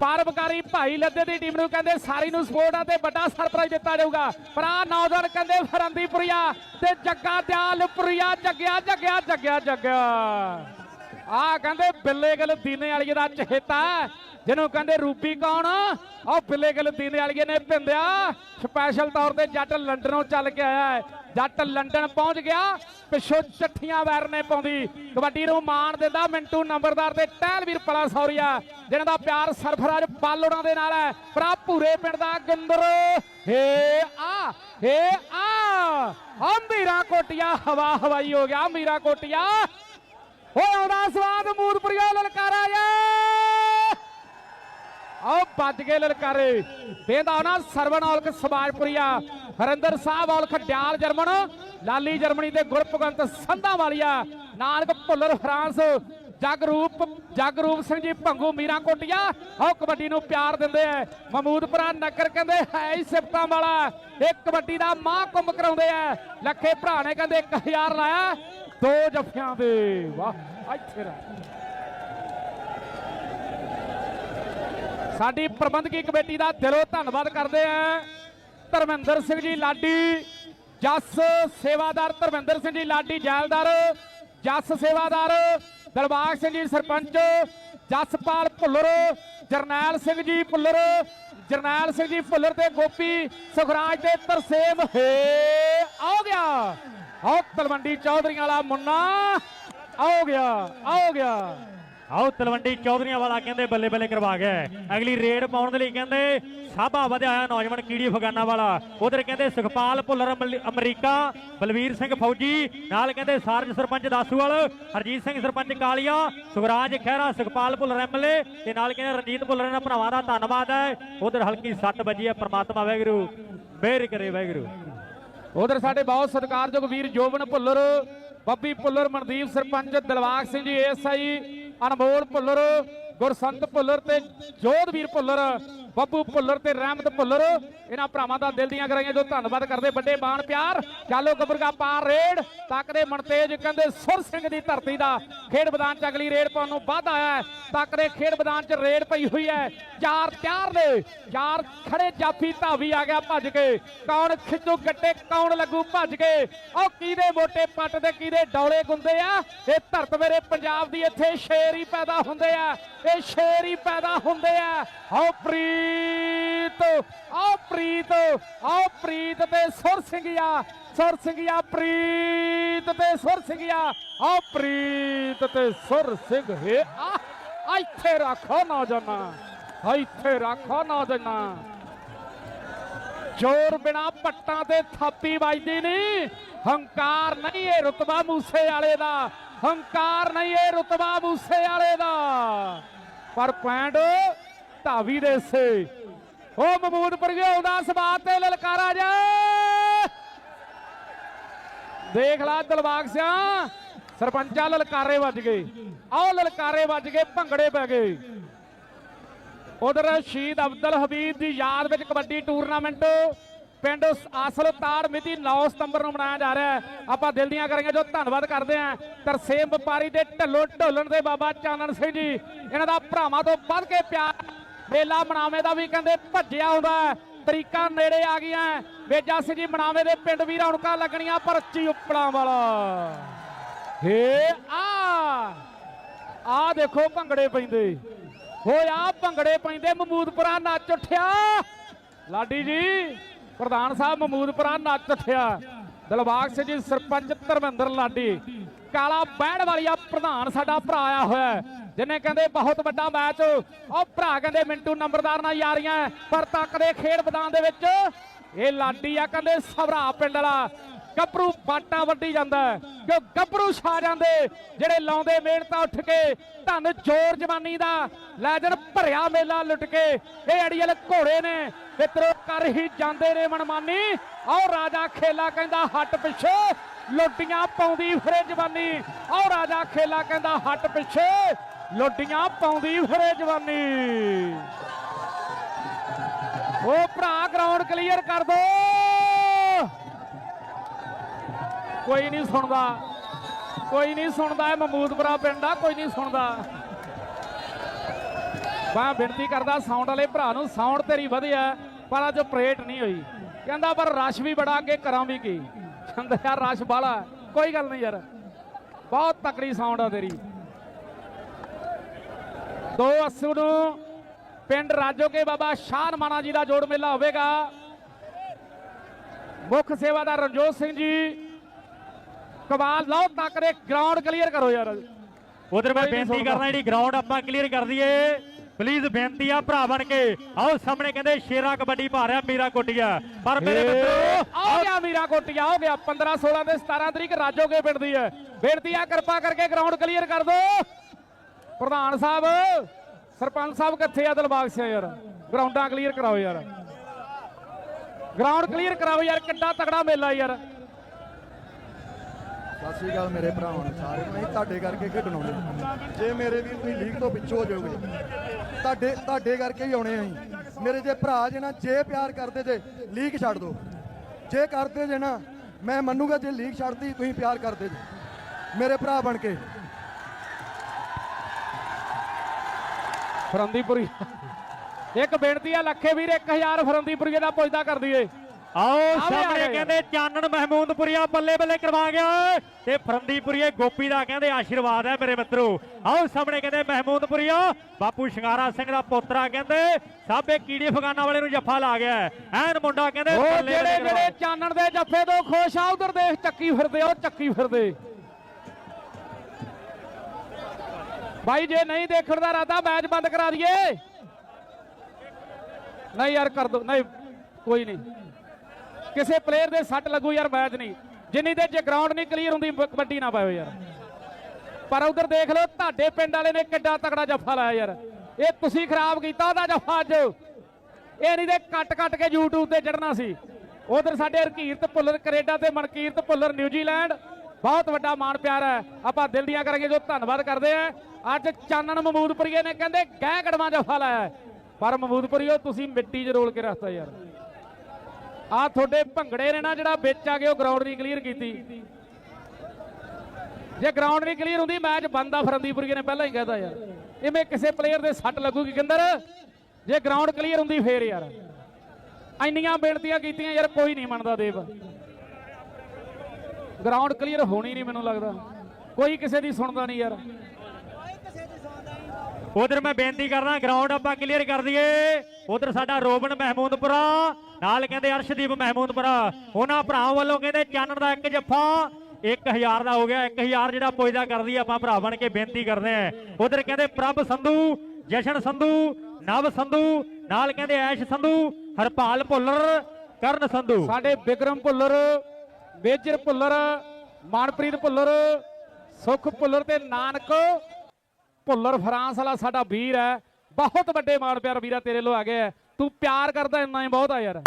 ਪਰਵਕਾਰੀ ਭਾਈ ਲੱਦੇ ਦੀ ਟੀਮ ਨੂੰ ਕਹਿੰਦੇ ਸਾਰੀ ਨੂੰ ਸਪੋਰਟ ਆ ਤੇ ਵੱਡਾ ਸਰਪ੍ਰਾਈਜ਼ ਦਿੱਤਾ ਜਾਊਗਾ। ਪਰ ਆ ਨੌਜਵਾਨ ਕਹਿੰਦੇ ਫਰੰਦੀਪੁਰੀਆ ਤੇ ਜੱਗਾ ਦਿਆਲਪੁਰੀਆ, ਜੱਗਿਆ ਜੱਗਿਆ ਜੱਗਿਆ ਜੱਗਿਆ। ਆ ਕਹਿੰਦੇ ਬਿੱਲੇ ਗਲ ਦੀਨੇ ਵਾਲੀ ਦਾ ਚਹੇਤਾ। ਜਿਹਨੂੰ ਕਹਿੰਦੇ ਰੂਪੀ ਕੌਣ? ਉਹ ਬਿੱਲੇ ਗਲ ਦੀਨੇ ਵਾਲੀਏ ਨੇ ਭਿੰਦਿਆ ਸਪੈਸ਼ਲ ਤੌਰ ਤੇ ਜੱਟ ਲੰਡਨੋਂ ਚੱਲ ਕੇ ਆਇਆ ਹੈ। ਜੱਟ ਲੰਡਨ ਪਹੁੰਚ ਗਿਆ। ਪਿੱਛੋਂ ਚੱਠੀਆਂ ਵੈਰ ਨੇ ਪਾਉਂਦੀ। ਕਬੱਡੀ ਨੂੰ ਮਾਣ ਦਿੰਦਾ ਮਿੰਟੂ ਨੰਬਰਦਾਰ ਤੇ ਟਹਿਲਵੀਰ ਪਲਾ ਸੌਰੀਆ, ਜਿਹਨਾਂ ਦਾ ਪਿਆਰ ਸਰਫਰਾਜ ਪਾਲੋੜਾਂ ਦੇ ਨਾਲ ਹੈ। ਭਰਾ, ਭੂਰੇ ਪਿੰਡ ਦਾ ਗੁੰਦਰ। ਹੇ ਆ ਹੇ ਆ। ਆ ਮੀਰਾ ਕੋਟਿਆ, ਹਵਾ ਹਵਾਈ ਹੋ ਗਿਆ ਮੀਰਾ ਕੋਟਿਆ। ਓ ਆਉਂਦਾ ਸਵਾਦ ਮੂਦਪੁਰੀਆ ਲਲਕਾਰਾ ਏ ਆਓ ਵੱਜ ਗਏ ਲਲਕਾਰੇ। ਦੇਦਾ ਨਾ ਸਰਵਨ ਔਲਖ ਸਮਾਜਪੁਰੀਆ। ਹਰਿੰਦਰ ਸਾਹਿਬ ਔਲਖ ਡਿਆਲ ਜਰਮਨ, ਲਾਲੀ ਜਰਮਨੀ ਤੇ ਗੁਰਪਗੰਤ ਸੰਧਾ ਵਾਲੀਆ। ਨਾਨਕ ਭੁੱਲਰ ਫਰਾਂਸ, ਜਗਰੂਪ ਜਗਰੂਪ ਸਿੰਘ ਜੀ ਭੰਗੂ ਮੀਰਾ ਕੋਟੀਆ। ਆਹ ਕਬੱਡੀ ਨੂੰ ਪਿਆਰ ਦਿੰਦੇ ਆ ਮਮੂਦਪੁਰਾ ਨਗਰ ਕਹਿੰਦੇ ਹੈ ਹੀ ਸਿਫਤਾਂ ਵਾਲਾ। ਇਹ ਕਬੱਡੀ ਦਾ ਮਾਂ ਕੁੰਭ ਕਰਾਉਂਦੇ ਆ ਲੱਖੇ ਭਰਾ ਨੇ ਕਹਿੰਦੇ 1000 ਲਾਇਆ। ਦੋ ਜੱਫਿਆਂ ਦੇ। ਵਾਹ, ਇੱਥੇ ਰਹਿ। ਸਾਡੀ ਪ੍ਰਬੰਧਕੀ ਕਮੇਟੀ ਦਾ ਦਿਲੋਂ ਧੰਨਵਾਦ ਕਰਦੇ ਆ ਧਰਮਿੰਦਰ ਸਿੰਘ ਜੀ ਲਾਡੀ, ਜਸ ਸੇਵਾਦਾਰ ਧਰਮਿੰਦਰ ਸਿੰਘ ਜੀ ਲਾਡੀ ਜੈਲਦਾਰ, ਜਸ ਸੇਵਾਦਾਰ ਦਰਬਾਰ ਸਿੰਘ ਜੀ ਸਰਪੰਚ, ਜਸਪਾਲ ਭੁੱਲਰ, ਜਰਨੈਲ ਸਿੰਘ ਜੀ ਭੁੱਲਰ, ਜਰਨੈਲ ਸਿੰਘ ਜੀ ਭੁੱਲਰ ਤੇ ਗੋਪੀ ਸੁਖਰਾਜ ਤੇ ਤਰਸੇਮ ਹੇ। ਆਓ ਗਿਆ। ਆਓ ਤਲਵੰਡੀ ਚੌਧਰੀਆਂ ਵਾਲਾ ਮੁੰਨਾ। ਆ ਗਿਆ ਆ ਗਿਆ। ਆਓ ਤਲਵੰਡੀ ਚੌਧਰੀਆਂ ਵਾਲਾ ਕਹਿੰਦੇ ਬੱਲੇ ਬੱਲੇ ਕਰਵਾ ਗਿਆ ਅਗਲੀ ਰੇਡ ਪਾਉਣ ਦੇ ਲਈ ਕਹਿੰਦੇ ਸਾਬਾ ਵਧਿਆ ਹੋਇਆ ਨੌਜਵਾਨ ਕੀੜੀ ਫਗਾਨਾ ਵਾਲਾ। ਉਧਰ ਕਹਿੰਦੇ ਸੁਖਪਾਲ ਭੁੱਲਰ ਅਮਰੀਕਾ, ਬਲਵੀਰ ਸਿੰਘ ਫੌਜੀ, ਨਾਲ ਕਹਿੰਦੇ ਸਾਰਜ ਸਰਪੰਚ ਦਾਸੂਵਾਲ, ਹਰਜੀਤ ਸਿੰਘ ਸਰਪੰਚ ਕਾਲੀਆ, ਸੁਖਰਾਜ ਖਹਿਰਾ, ਸੁਖਪਾਲ ਭੁੱਲਰ ਐਮਐਲਏ ਤੇ ਨਾਲ ਕਹਿੰਦੇ ਰਣਜੀਤ ਭੁੱਲਰ ਇਹਨਾਂ ਭਰਾਵਾਂ ਦਾ ਧੰਨਵਾਦ ਹੈ। ਉਧਰ ਹਲਕੀ ਸੱਟ ਵੱਜੀ ਹੈ ਪ੍ਰਮਾਤਮਾ ਵਾਹਿਗੁਰੂ, ਮਿਹਰ ਕਰੇ ਵਾਹਿਗੁਰੂ। ਉਧਰ ਸਾਡੇ ਬਹੁਤ ਸਤਿਕਾਰਯੋਗ ਵੀਰ ਜੋਬਨ ਭੁੱਲਰ, ਬੱਬੀ ਭੁੱਲਰ, ਮਨਦੀਪ ਸਰਪੰਚ ਦਿਲਵਾਗ ਸਿੰਘ ਜੀ ਐਸਆਈ ਅਨਮੋਲ ਭੁੱਲਰ ਗੁਰਸੰਤ ਭੁੱਲਰ ਤੇ ਜੋਧਵੀਰ ਭੁੱਲਰ। ਬੱਬੂ ਭੁੱਲਰ ਤੇ ਰਹਿਮਤ ਭੁੱਲਰ। ਇਹਨਾਂ ਭਰਾਵਾਂ ਦਾ ਦਿਲ ਦੀਆਂ ਕਰਾਈਆਂ ਜੋ ਧੰਨਵਾਦ ਕਰਦੇ, ਵੱਡੇ ਮਾਣ ਪਿਆਰ। ਚਾਲੋ ਗੱਬਰਗਾ ਪਾਰ ਰੇਡ ਤੱਕਦੇ ਮਨਤੇਜ ਕਹਿੰਦੇ ਸੁਰ ਸਿੰਘ ਦੀ ਧਰਤੀ ਦਾ। ਖੇਡ ਮੈਦਾਨ ਚ ਅਗਲੀ ਰੇਡ ਪਾਉਣ ਨੂੰ ਵੱਧ ਆਇਆ ਹੈ। ਤੱਕਦੇ ਖੇਡ ਮੈਦਾਨ ਚ ਰੇਡ ਪਈ ਹੋਈ ਹੈ। ਚਾਰ ਤਿਆਰ ਨੇ। ਚਾਰ ਖੜੇ ਜਾਫੀ ਧਾਵੀ ਆ ਗਿਆ ਭੱਜ ਕੇ। ਕੌਣ ਖਿੱਚੂ ਗੱਟੇ, ਕੌਣ ਲੱਗੂ ਭੱਜ ਕੇ। ਉਹ ਕਿਹਦੇ ਮੋਟੇ ਪੱਟ ਤੇ ਕਿਹਦੇ ਡੌਲੇ ਗੁੰਦੇ ਆ? ਇਹ ਧਰਤ ਮੇਰੇ ਪੰਜਾਬ ਦੀ ਇੱਥੇ ਸ਼ੇਰ ਹੀ ਪੈਦਾ ਹੁੰਦੇ ਆ। ਇਹ ਸ਼ੇਰ ਹੀ ਪੈਦਾ ਹੁੰਦੇ ਆ। ਆਓ ਪ੍ਰੀਤ ਆਓ ਪ੍ਰੀਤ ਆਓ ਪ੍ਰੀਤ ਤੇ ਸੁਰ ਸਿੰਘਿਆ ਸੁਰ ਸਿੰਘਿਆ ਪ੍ਰੀਤ ਤੇ ਸੁਰ ਸਿੰਘਿਆ ਆਓ ਪ੍ਰੀਤ ਤੇ ਸੁਰ ਸਿੰਘ ਹੈ। ਆ ਇੱਥੇ ਰੱਖੋ ਨੌਜਵਾਨਾ ਆ ਇੱਥੇ ਰੱਖੋ ਨੌਜਵਾਨਾ। ਜ਼ੋਰ ਬਿਨਾ ਪੱਟਾਂ ਤੇ ਥਾਪੀ ਵੱਜਦੀ ਨਹੀਂ, ਹੰਕਾਰ ਨਹੀਂ ਇਹ ਰਤਬਾ ਮੂਸੇ ਵਾਲੇ ਦਾ, ਹੰਕਾਰ ਨਹੀਂ ਇਹ ਰਤਬਾ ਮੂਸੇ ਵਾਲੇ ਦਾ। ਪਰ ਪੁਆਇੰਟ ਧਾਵੀ ਦੇ ਸੇ। ਉਹ ਮਮੂਦਪੁਰ ਗਿਆ ਦਾ ਸਵਾਦ ਤੇ ਲਲਕਾਰਾ ਜਾ। ਦੇਖ ਲਾ ਦਿਲਬਾਗ ਸਿਆ, ਸਰਪੰਚਾ ਲਲਕਾਰੇ ਵੱਜ ਗਏ। ਆਓ ਲਲਕਾਰੇ ਵੱਜ ਗਏ, ਭੰਗੜੇ ਪੈ ਗਏ। ਉਧਰ ਸ਼ਹੀਦ ਅਬਦੁਲ ਹਬੀਬ ਦੀ ਯਾਦ ਵਿੱਚ ਕਬੱਡੀ ਟੂਰਨਾਮੈਂਟ ਪਿੰਡ ਆਸਲ ਤਾੜ ਮਿਤੀ 9 ਸਤੰਬਰ ਨੂੰ ਮਨਾਇਆ ਜਾ ਰਿਹਾ ਹੈ। ਆਪਾਂ ਦਿਲ ਦੀਆਂ ਕਰਾਂਗੇ ਜੋ ਧੰਨਵਾਦ ਕਰਦੇ ਆਂ ਤਰਸੇਮ ਵਪਾਰੀ ਦੇ ਢੱਲੋ ਢੋਲਣ ਦੇ ਬਾਬਾ ਚਾਨਣ ਸਿੰਘ ਜੀ। ਇਹਨਾਂ ਦਾ ਭਰਾਵਾਂ ਤੋਂ ਵੱਧ ਕੇ ਪਿਆਰ ਮੇਲਾ ਮਨਾਵੇ ਦਾ ਵੀ ਕਹਿੰਦੇ ਭੱਜਿਆ ਹੁੰਦਾ ਤਰੀਕਾ ਨੇੜੇ ਆ ਗਈਆਂ ਵੇਜਾ ਸਿੰਘ ਜੀ ਮਨਾਵੇ ਦੇ ਪਿੰਡ ਵੀ ਰੌਣਕਾਂ ਲੱਗਣੀਆਂ ਪਰ ਉੱਚੀ ਵਾਲਾ। ਹੇ ਆ। ਆ ਦੇਖੋ ਭੰਗੜੇ ਪੈਂਦੇ। ਹੋਇਆ ਭੰਗੜੇ ਪੈਂਦੇ ਮਮੂਦਪੁਰਾ ਨੱਚ ਉੱਠਿਆ। ਲਾਡੀ ਜੀ, ਪ੍ਰਧਾਨ ਸਾਹਿਬ ਮਮੂਦਪੁਰਾ ਨੱਚ ਉੱਠਿਆ। ਦਿਲਬਾਗ ਸਿੰਘ ਜੀ, ਸਰਪੰਚ ਧਰਮਿੰਦਰ ਲਾਡੀ। ਕਾਲਾ ਬਹਿਣ ਵਾਲੀਆ ਪ੍ਰਧਾਨ ਸਾਡਾ ਭਰਾ ਆਇਆ ਹੋਇਆ ਹੈ, ਜਿਹਨੇ ਕਹਿੰਦੇ ਬਹੁਤ ਵੱਡਾ ਮੈਚ ਉਹ ਭਰਾ ਕਹਿੰਦੇ ਮਿੰਟੂ ਨੰਬਰਦਾਰ ਨਾਲ ਯਾਰੀਆਂ ਪਰ ਤੱਕ ਦੇ ਖੇਡ ਮੈਦਾਨ ਦੇ ਵਿੱਚ ਇਹ ਲਾਡੀ ਆ ਕਹਿੰਦੇ ਸਭਰਾ ਪਿੰਡ ਵਾਲਾ ਗੱਭਰੂ ਬਾਟਾ ਵੱਢੀ ਜਾਂਦਾ ਕਿ ਗੱਭਰੂ ਛਾ ਜਾਂਦੇ ਜਿਹੜੇ ਲਾਉਂਦੇ ਮਿਹਨਤਾਂ ਉੱਠ ਕੇ ਧੰਨ ਜੋਰ ਜਵਾਨੀ ਦਾ ਲੈਜਨ ਭਰਿਆ ਮੇਲਾ ਲੁੱਟ ਕੇ ਇਹ ਅੜੀਅਲ ਘੋੜੇ ਨੇ ਮਿੱਤਰੋ ਕਰ ਹੀ ਜਾਂਦੇ ਨੇ ਮਨਮਾਨੀ ਆਓ ਰਾਜਾ ਖੇਲਾ ਕਹਿੰਦਾ ਹੱਟ ਪਿੱਛੇ ਲੁੱਟੀਆਂ ਪਾਉਂਦੀ ਫਿਰੇ ਜਵਾਨੀ ਆਓ ਰਾਜਾ ਖੇਲਾ ਕਹਿੰਦਾ ਹੱਟ ਪਿੱਛੇ ਲੋਟੀਆਂ ਪਾਉਂਦੀ ਫਿਰੇ ਜਵਾਨੀ। ਉਹ ਭਰਾ ਗਰਾਊਂਡ ਕਲੀਅਰ ਕਰ ਦੋ। ਕੋਈ ਨਹੀਂ ਸੁਣਦਾ। ਕੋਈ ਨਹੀਂ ਸੁਣਦਾ ਇਹ ਮਮੂਦਪੁਰਾ ਪਿੰਡ ਆ ਕੋਈ ਨਹੀਂ ਸੁਣਦਾ। ਮੈਂ ਬੇਨਤੀ ਕਰਦਾ ਸਾਊਂਡ ਵਾਲੇ ਭਰਾ ਨੂੰ ਸਾਊਂਡ ਤੇਰੀ ਵਧੀਆ, ਪਰ ਅੱਜ ਪ੍ਰੇਟ ਨਹੀਂ ਹੋਈ। ਕਹਿੰਦਾ, ਪਰ ਰਸ਼ ਵੀ ਬੜਾ, ਅੱਗੇ ਕਰਾਂ ਵੀ ਕੀ? ਕਹਿੰਦਾ, ਯਾਰ ਰਸ਼ ਬਾਲਾ ਕੋਈ ਗੱਲ ਨਹੀਂ ਯਾਰ। ਬਹੁਤ ਤਕੜੀ ਸਾਊਂਡ ਆ ਤੇਰੀ। ਦੋ ਅਸੂ ਨੂੰ ਪਿੰਡ ਰਾਜੋਕੇ ਬਾਬਾ ਸ਼ਾਨ ਮਾਨਾ ਜੀ ਦਾ ਜੋੜ ਮੇਲਾ ਹੋਵੇਗਾ। ਮੁੱਖ ਸੇਵਾਦਾਰ ਰਣਜੋਤ ਸਿੰਘ ਜੀ ਕਮਾਲ ਲਓ ਤੱਕ ਦੇ ਗਰਾਊਂਡ ਕਲੀਅਰ ਕਰੋ ਯਾਰ। ਉਧਰ ਮੈਂ ਬੇਨਤੀ। ਕਰਨਾ ਜਿਹੜੀ ਗਰਾਊਂਡ ਆਪਾਂ ਕਲੀਅਰ ਕਰ ਦਈਏ ਪਲੀਜ਼ ਬੇਨਤੀ ਆ ਭਰਾ ਬਣ ਕੇ। ਆਓ ਸਾਹਮਣੇ ਕਹਿੰਦੇ ਸ਼ੇਰਾ ਕਬੱਡੀ ਪਾ ਰਿਹਾ ਮੀਰਾ ਕੋਟੀਆ। ਪਰ ਮੇਰੇ ਮਿੱਤਰੋ ਆ ਗਿਆ ਮੀਰਾ ਕੋਟੀਆ ਹੋ ਗਿਆ। 15 16 ਤੇ 17 ਤਰੀਕ ਰਾਜੋਗੇ ਪਿੰਡ ਦੀ ਹੈ। ਬੇਨਤੀ ਆ ਕਿਰਪਾ ਕਰਕੇ ਗਰਾਊਂਡ ਕਲੀਅਰ ਕਰ ਦਿਓ। ਪ੍ਰਧਾਨ ਸਾਹਿਬ, ਸਰਪੰਚ ਸਾਹਿਬ ਕਿੱਥੇ ਆ ਦਿਲਬਾਗ ਸਿਆ ਯਾਰ? ਗਰਾਊਂਡਾਂ ਕਲੀਅਰ ਕਰਾਓ ਯਾਰ। ਗਰਾਊਂਡ ਕਲੀਅਰ ਕਰਾਓ ਯਾਰ, ਕਿੱਡਾ ਤਗੜਾ ਮੇਲਾ ਯਾਰ। ਸਤਿ ਸ਼੍ਰੀ ਅਕਾਲ ਮੇਰੇ ਭਰਾਵਾਂ ਨੂੰ ਸਾਰਿਆਂ ਨੂੰ ਤੁਹਾਡੇ ਕਰਕੇ ਖੇਡਣ ਆਉਂਦੇ ਜੇ ਮੇਰੇ ਵੀਰ ਤੁਸੀਂ ਲੀਗ ਤੋਂ ਪਿੱਛੋਂ ਹੋ ਜਾਓਗੇ, ਤੁਹਾਡੇ ਤੁਹਾਡੇ ਕਰਕੇ ਹੀ ਆਉਣੇ ਅਸੀਂ। ਮੇਰੇ ਜੇ ਭਰਾ ਜੇ ਨਾ, ਜੇ ਪਿਆਰ ਕਰਦੇ ਜੇ ਲੀਗ ਛੱਡ ਦਿਓ ਜੇ ਕਰਦੇ ਜੇ ਨਾ, ਮੈਂ ਮੰਨੂਗਾ ਜੇ ਲੀਗ ਛੱਡਦੀ ਤੁਸੀਂ ਪਿਆਰ ਕਰਦੇ ਜੇ। ਮੇਰੇ ਭਰਾ ਬਣ ਕੇ। ਫਰੰਦੀਪੁਰੀ। ਇੱਕ ਬੇਨਤੀ ਆ ਲੱਖੇ ਵੀਰ 1000 ਫਰੰਦੀਪੁਰੀ ਦਾ ਪੁੱਜਦਾ ਕਰ ਦਈਏ। ਆਓ ਆ ਸਾਹਮਣੇ। ਕਹਿੰਦੇ ਚਾਨਣ ਮਹਿਮੂਦਪੁਰੀਆ ਬੱਲੇ ਬੱਲੇ ਕਰਵਾ ਗਿਆ ਤੇ ਫਰੰਦੀਪੁਰੀਏ ਗੋਪੀ ਦਾ ਕਹਿੰਦੇ ਆਸ਼ੀਰਵਾਦ ਹੈ ਮੇਰੇ ਮਿੱਤਰੋ। ਆਓ ਸਾਹਮਣੇ ਕਹਿੰਦੇ ਮਹਿਮੂਦਪੁਰੀਆ ਬਾਪੂ ਸ਼ਿੰਗਾਰਾ ਸਿੰਘ ਦਾ ਪੋਤਰਾ ਕਹਿੰਦੇ ਸਾਬੇ ਕੀੜੀ ਫਗਾਨਾ ਵਾਲੇ ਨੂੰ ਜੱਫਾ ਲਾ ਗਿਆ। ਐਨ ਮੁੰਡਾ ਕਹਿੰਦੇ ਜਿਹੜੇ ਜਿਹੜੇ ਚਾਨਣ ਦੇ ਜੱਫੇ ਤੋਂ ਖੁਸ਼ ਆ ਉਧਰ ਦੇਖ ਚੱਕੀ ਫਿਰਦੇ ਉਹ ਚੱਕੀ ਫਿਰਦੇ। ਭਾਈ ਜੇ ਨਹੀਂ ਦੇਖਣ ਦਾ ਇਰਾਦਾ, ਮੈਚ ਬੰਦ ਕਰਾ ਦਈਏ। ਨਹੀਂ ਯਾਰ, ਕਰ ਦੋ। ਨਹੀਂ, ਕੋਈ ਨਹੀਂ। ਕਿਸੇ ਪਲੇਅਰ ਦੇ ਸੱਟ ਲੱਗੂ ਯਾਰ, ਮੈਚ ਨਹੀਂ। ਜਿੰਨੀ ਦੇ ਜੇ ਗਰਾਊਂਡ ਨਹੀਂ ਕਲੀਅਰ ਹੁੰਦੀ ਕਬੱਡੀ ਨਾ ਪਾਇਓ ਯਾਰ। ਪਰ ਉਧਰ ਦੇਖ ਲਓ, ਤੁਹਾਡੇ ਪਿੰਡ ਵਾਲੇ ਨੇ ਕਿੱਡਾ ਤਕੜਾ ਜੱਫਾ ਲਾਇਆ ਯਾਰ। ਇਹ ਤੁਸੀਂ ਖਰਾਬ ਕੀਤਾ ਉਹਦਾ ਜੱਫਾ ਅੱਜ। ਇਹ ਨਹੀਂ ਦੇ ਕੱਟ ਕੱਟ ਕੇ YouTube ਤੇ ਚੜਨਾ ਸੀ। ਉਧਰ ਸਾਡੇ ਹਰਕੀਰਤ ਭੁੱਲਰ, ਕੈਨੇਡਾ ਤੇ ਮਨਕੀਰਤ ਭੁੱਲਰ ਨਿਊਜ਼ੀਲੈਂਡ ਬਹੁਤ ਵੱਡਾ ਮਾਣ ਪਿਆਰ ਹੈ। ਆਪਾਂ ਦਿਲ ਦੀਆਂ ਕਰਾਂਗੇ ਜੋ ਧੰਨਵਾਦ ਕਰਦੇ ਆ ਅੱਜ ਚਾਨਣ ਮਮੂਦਪੁਰੀਏ ਨੇ ਕਹਿੰਦੇ ਗਹਿ ਕੜਵਾ ਜਫਾ ਲਾਇਆ ਪਰ ਮਮੂਦਪੁਰੀਓ, ਤੁਸੀਂ ਮਿੱਟੀ 'ਚ ਰੋਲ ਕੇ ਰੱਖਤਾ ਯਾਰ। ਆ ਤੁਹਾਡੇ ਭੰਗੜੇ ਨੇ ਨਾ ਜਿਹੜਾ ਵਿੱਚ ਆ ਕੇ ਉਹ ਗਰਾਊਂਡ ਨਹੀਂ ਕਲੀਅਰ ਕੀਤੀ। ਜੇ ਗਰਾਊਂਡ ਨਹੀਂ ਕਲੀਅਰ ਹੁੰਦੀ, ਮੈਚ ਬੰਦਾ ਫਰੰਦੀਪੁਰੀਏ ਨੇ ਪਹਿਲਾਂ ਹੀ ਕਹਿਤਾ ਯਾਰ। ਇਵੇਂ ਕਿਸੇ ਪਲੇਅਰ ਦੇ ਸੱਟ ਲੱਗੂਗੀ ਕਿੰਦਰ? ਜੇ ਗਰਾਊਂਡ ਕਲੀਅਰ ਹੁੰਦੀ ਫੇਰ ਯਾਰ। ਇੰਨੀਆਂ ਬੇਨਤੀਆਂ ਕੀਤੀਆਂ ਯਾਰ, ਕੋਈ ਨਹੀਂ ਮੰਨਦਾ ਦੇਵ। ਗਰਾਊਂਡ ਕਲੀਅਰ ਹੋਣੀ ਨਹੀਂ ਮੈਨੂੰ ਲੱਗਦਾ। ਕੋਈ ਕਿਸੇ ਦੀ ਸੁਣਦਾ ਨਹੀਂ ਯਾਰ। ਉਧਰ ਮੈਂ ਬੇਨਤੀ ਕਰਦਾ ਗਰਾਊਂਡ ਆਪਾਂ ਕਲੀਅਰ ਕਰ ਦਈਏ। ਉਧਰ ਸਾਡਾ ਰੋਬਨ ਮਹਿਮੂਦਪੁਰਾ, ਨਾਲ ਕਹਿੰਦੇ ਅਰਸ਼ਦੀਪ ਮਹਿਮੂਦਪੁਰਾ। ਉਹਨਾਂ ਭਰਾਵਾਂ ਵੱਲੋਂ ਕਹਿੰਦੇ ਚਾਨਣ ਦਾ ਇੱਕ ਜੱਫਾ 1000 ਦਾ ਹੋ ਗਿਆ 1000 ਜਿਹੜਾ ਪੁੱਜਦਾ ਕਰਦੀ ਆਪਾਂ ਭਰਾ ਬਣ ਕੇ ਬੇਨਤੀ ਕਰਦੇ ਆ। ਉਧਰ ਕਹਿੰਦੇ ਪ੍ਰਭ ਸੰਧੂ, ਜਸ਼ਨ ਸੰਧੂ, ਨਵ ਸੰਧੂ, ਨਾਲ ਕਹਿੰਦੇ ਐਸ਼ ਸੰਧੂ, ਹਰਪਾਲ ਭੁੱਲਰ, ਕਰਨ ਸੰਧੂ। ਸਾਡੇ ਬਿਕਰਮ ਭੁੱਲਰ, ਮੇਜਰ ਭੁੱਲਰ, ਮਨਪ੍ਰੀਤ ਭੁੱਲਰ, ਸੁਖ ਭੁੱਲਰ ਤੇ ਨਾਨਕ ਭੁੱਲਰ ਫਰਾਂਸ ਵਾਲਾ ਸਾਡਾ ਵੀਰ ਹੈ। ਬਹੁਤ ਵੱਡੇ ਮਾਣ ਪਿਆਰ ਵੀਰਾ ਤੇਰੇ ਲੋ ਆ। ਗਿਆ ਤੂੰ ਪਿਆਰ ਕਰਦਾ ਇੰਨਾ ਹੀ ਬਹੁਤ ਆ ਯਾਰ।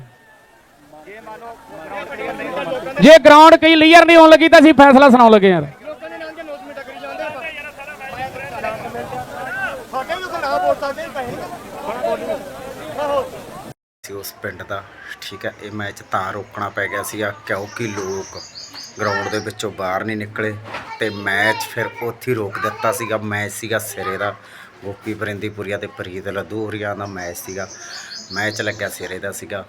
ਜੇ ਗਰਾਊਂਡ ਕਈ ਲੀਅਰ ਨਹੀਂ ਹੋਣ ਲੱਗੀ ਤਾਂ ਅਸੀਂ ਫੈਸਲਾ ਸੁਣਾਉਣ ਲੱਗੇ ਯਾਰ। ਸੀ ਉਸ ਪਿੰਡ ਦਾ, ਠੀਕ ਹੈ, ਇਹ ਮੈਚ ਤਾਂ ਰੋਕਣਾ ਪੈ ਗਿਆ ਸੀਗਾ, ਕਿਉਂਕਿ ਲੋਕ ਗਰਾਊਂਡ ਦੇ ਵਿੱਚੋਂ ਬਾਹਰ ਨਹੀਂ ਨਿਕਲੇ। ਤੇ ਮੈਚ ਫਿਰ ਉੱਥੇ ਹੀ ਰੋਕ ਦਿੱਤਾ ਸੀਗਾ, ਮੈਚ ਸੀਗਾ ਸਿਰੇ ਦਾ। ਗੋਪੀ ਬਰਿੰਦੀਪੁਰੀਆ ਤੇ ਪ੍ਰੀਤ ਲੱਦੂ ਹੋਰੀਆਂ ਦਾ ਮੈਚ ਸੀਗਾ। ਮੈਚ ਲੱਗਿਆ ਸਿਰੇ ਦਾ ਸੀਗਾ,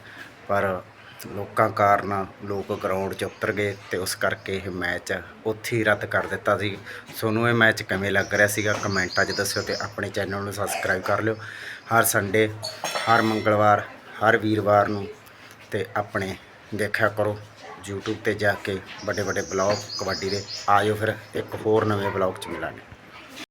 ਪਰ ਲੋਕਾਂ ਕਾਰਨ ਲੋਕ ਗਰਾਊਂਡ 'ਚ ਉਤਰ ਗਏ ਤੇ ਉਸ ਕਰਕੇ ਇਹ ਮੈਚ ਉੱਥੇ ਹੀ ਰੱਦ ਕਰ ਦਿੱਤਾ ਸੀ। ਤੁਹਾਨੂੰ ਇਹ ਮੈਚ ਕਿਵੇਂ ਲੱਗ ਰਿਹਾ ਸੀਗਾ ਕਮੈਂਟਾਂ 'ਚ ਦੱਸਿਓ ਤੇ ਆਪਣੇ ਚੈਨਲ ਨੂੰ ਸਬਸਕ੍ਰਾਈਬ ਕਰ ਲਿਓ। ਹਰ ਸੰਡੇ ਹਰ ਮੰਗਲਵਾਰ, ਹਰ ਵੀਰਵਾਰ ਨੂੰ ਤੇ ਆਪਣੇ ਦੇਖਿਆ ਕਰੋ। YouTube ਤੇ ਜਾ ਕੇ ਵੱਡੇ ਵੱਡੇ ਬਲੌਗ ਕਬੱਡੀ ਦੇ ਆਇਓ ਫਿਰ ਇੱਕ ਹੋਰ ਨਵੇਂ ਬਲੌਗ 'ਚ ਮਿਲਾਂਗੇ।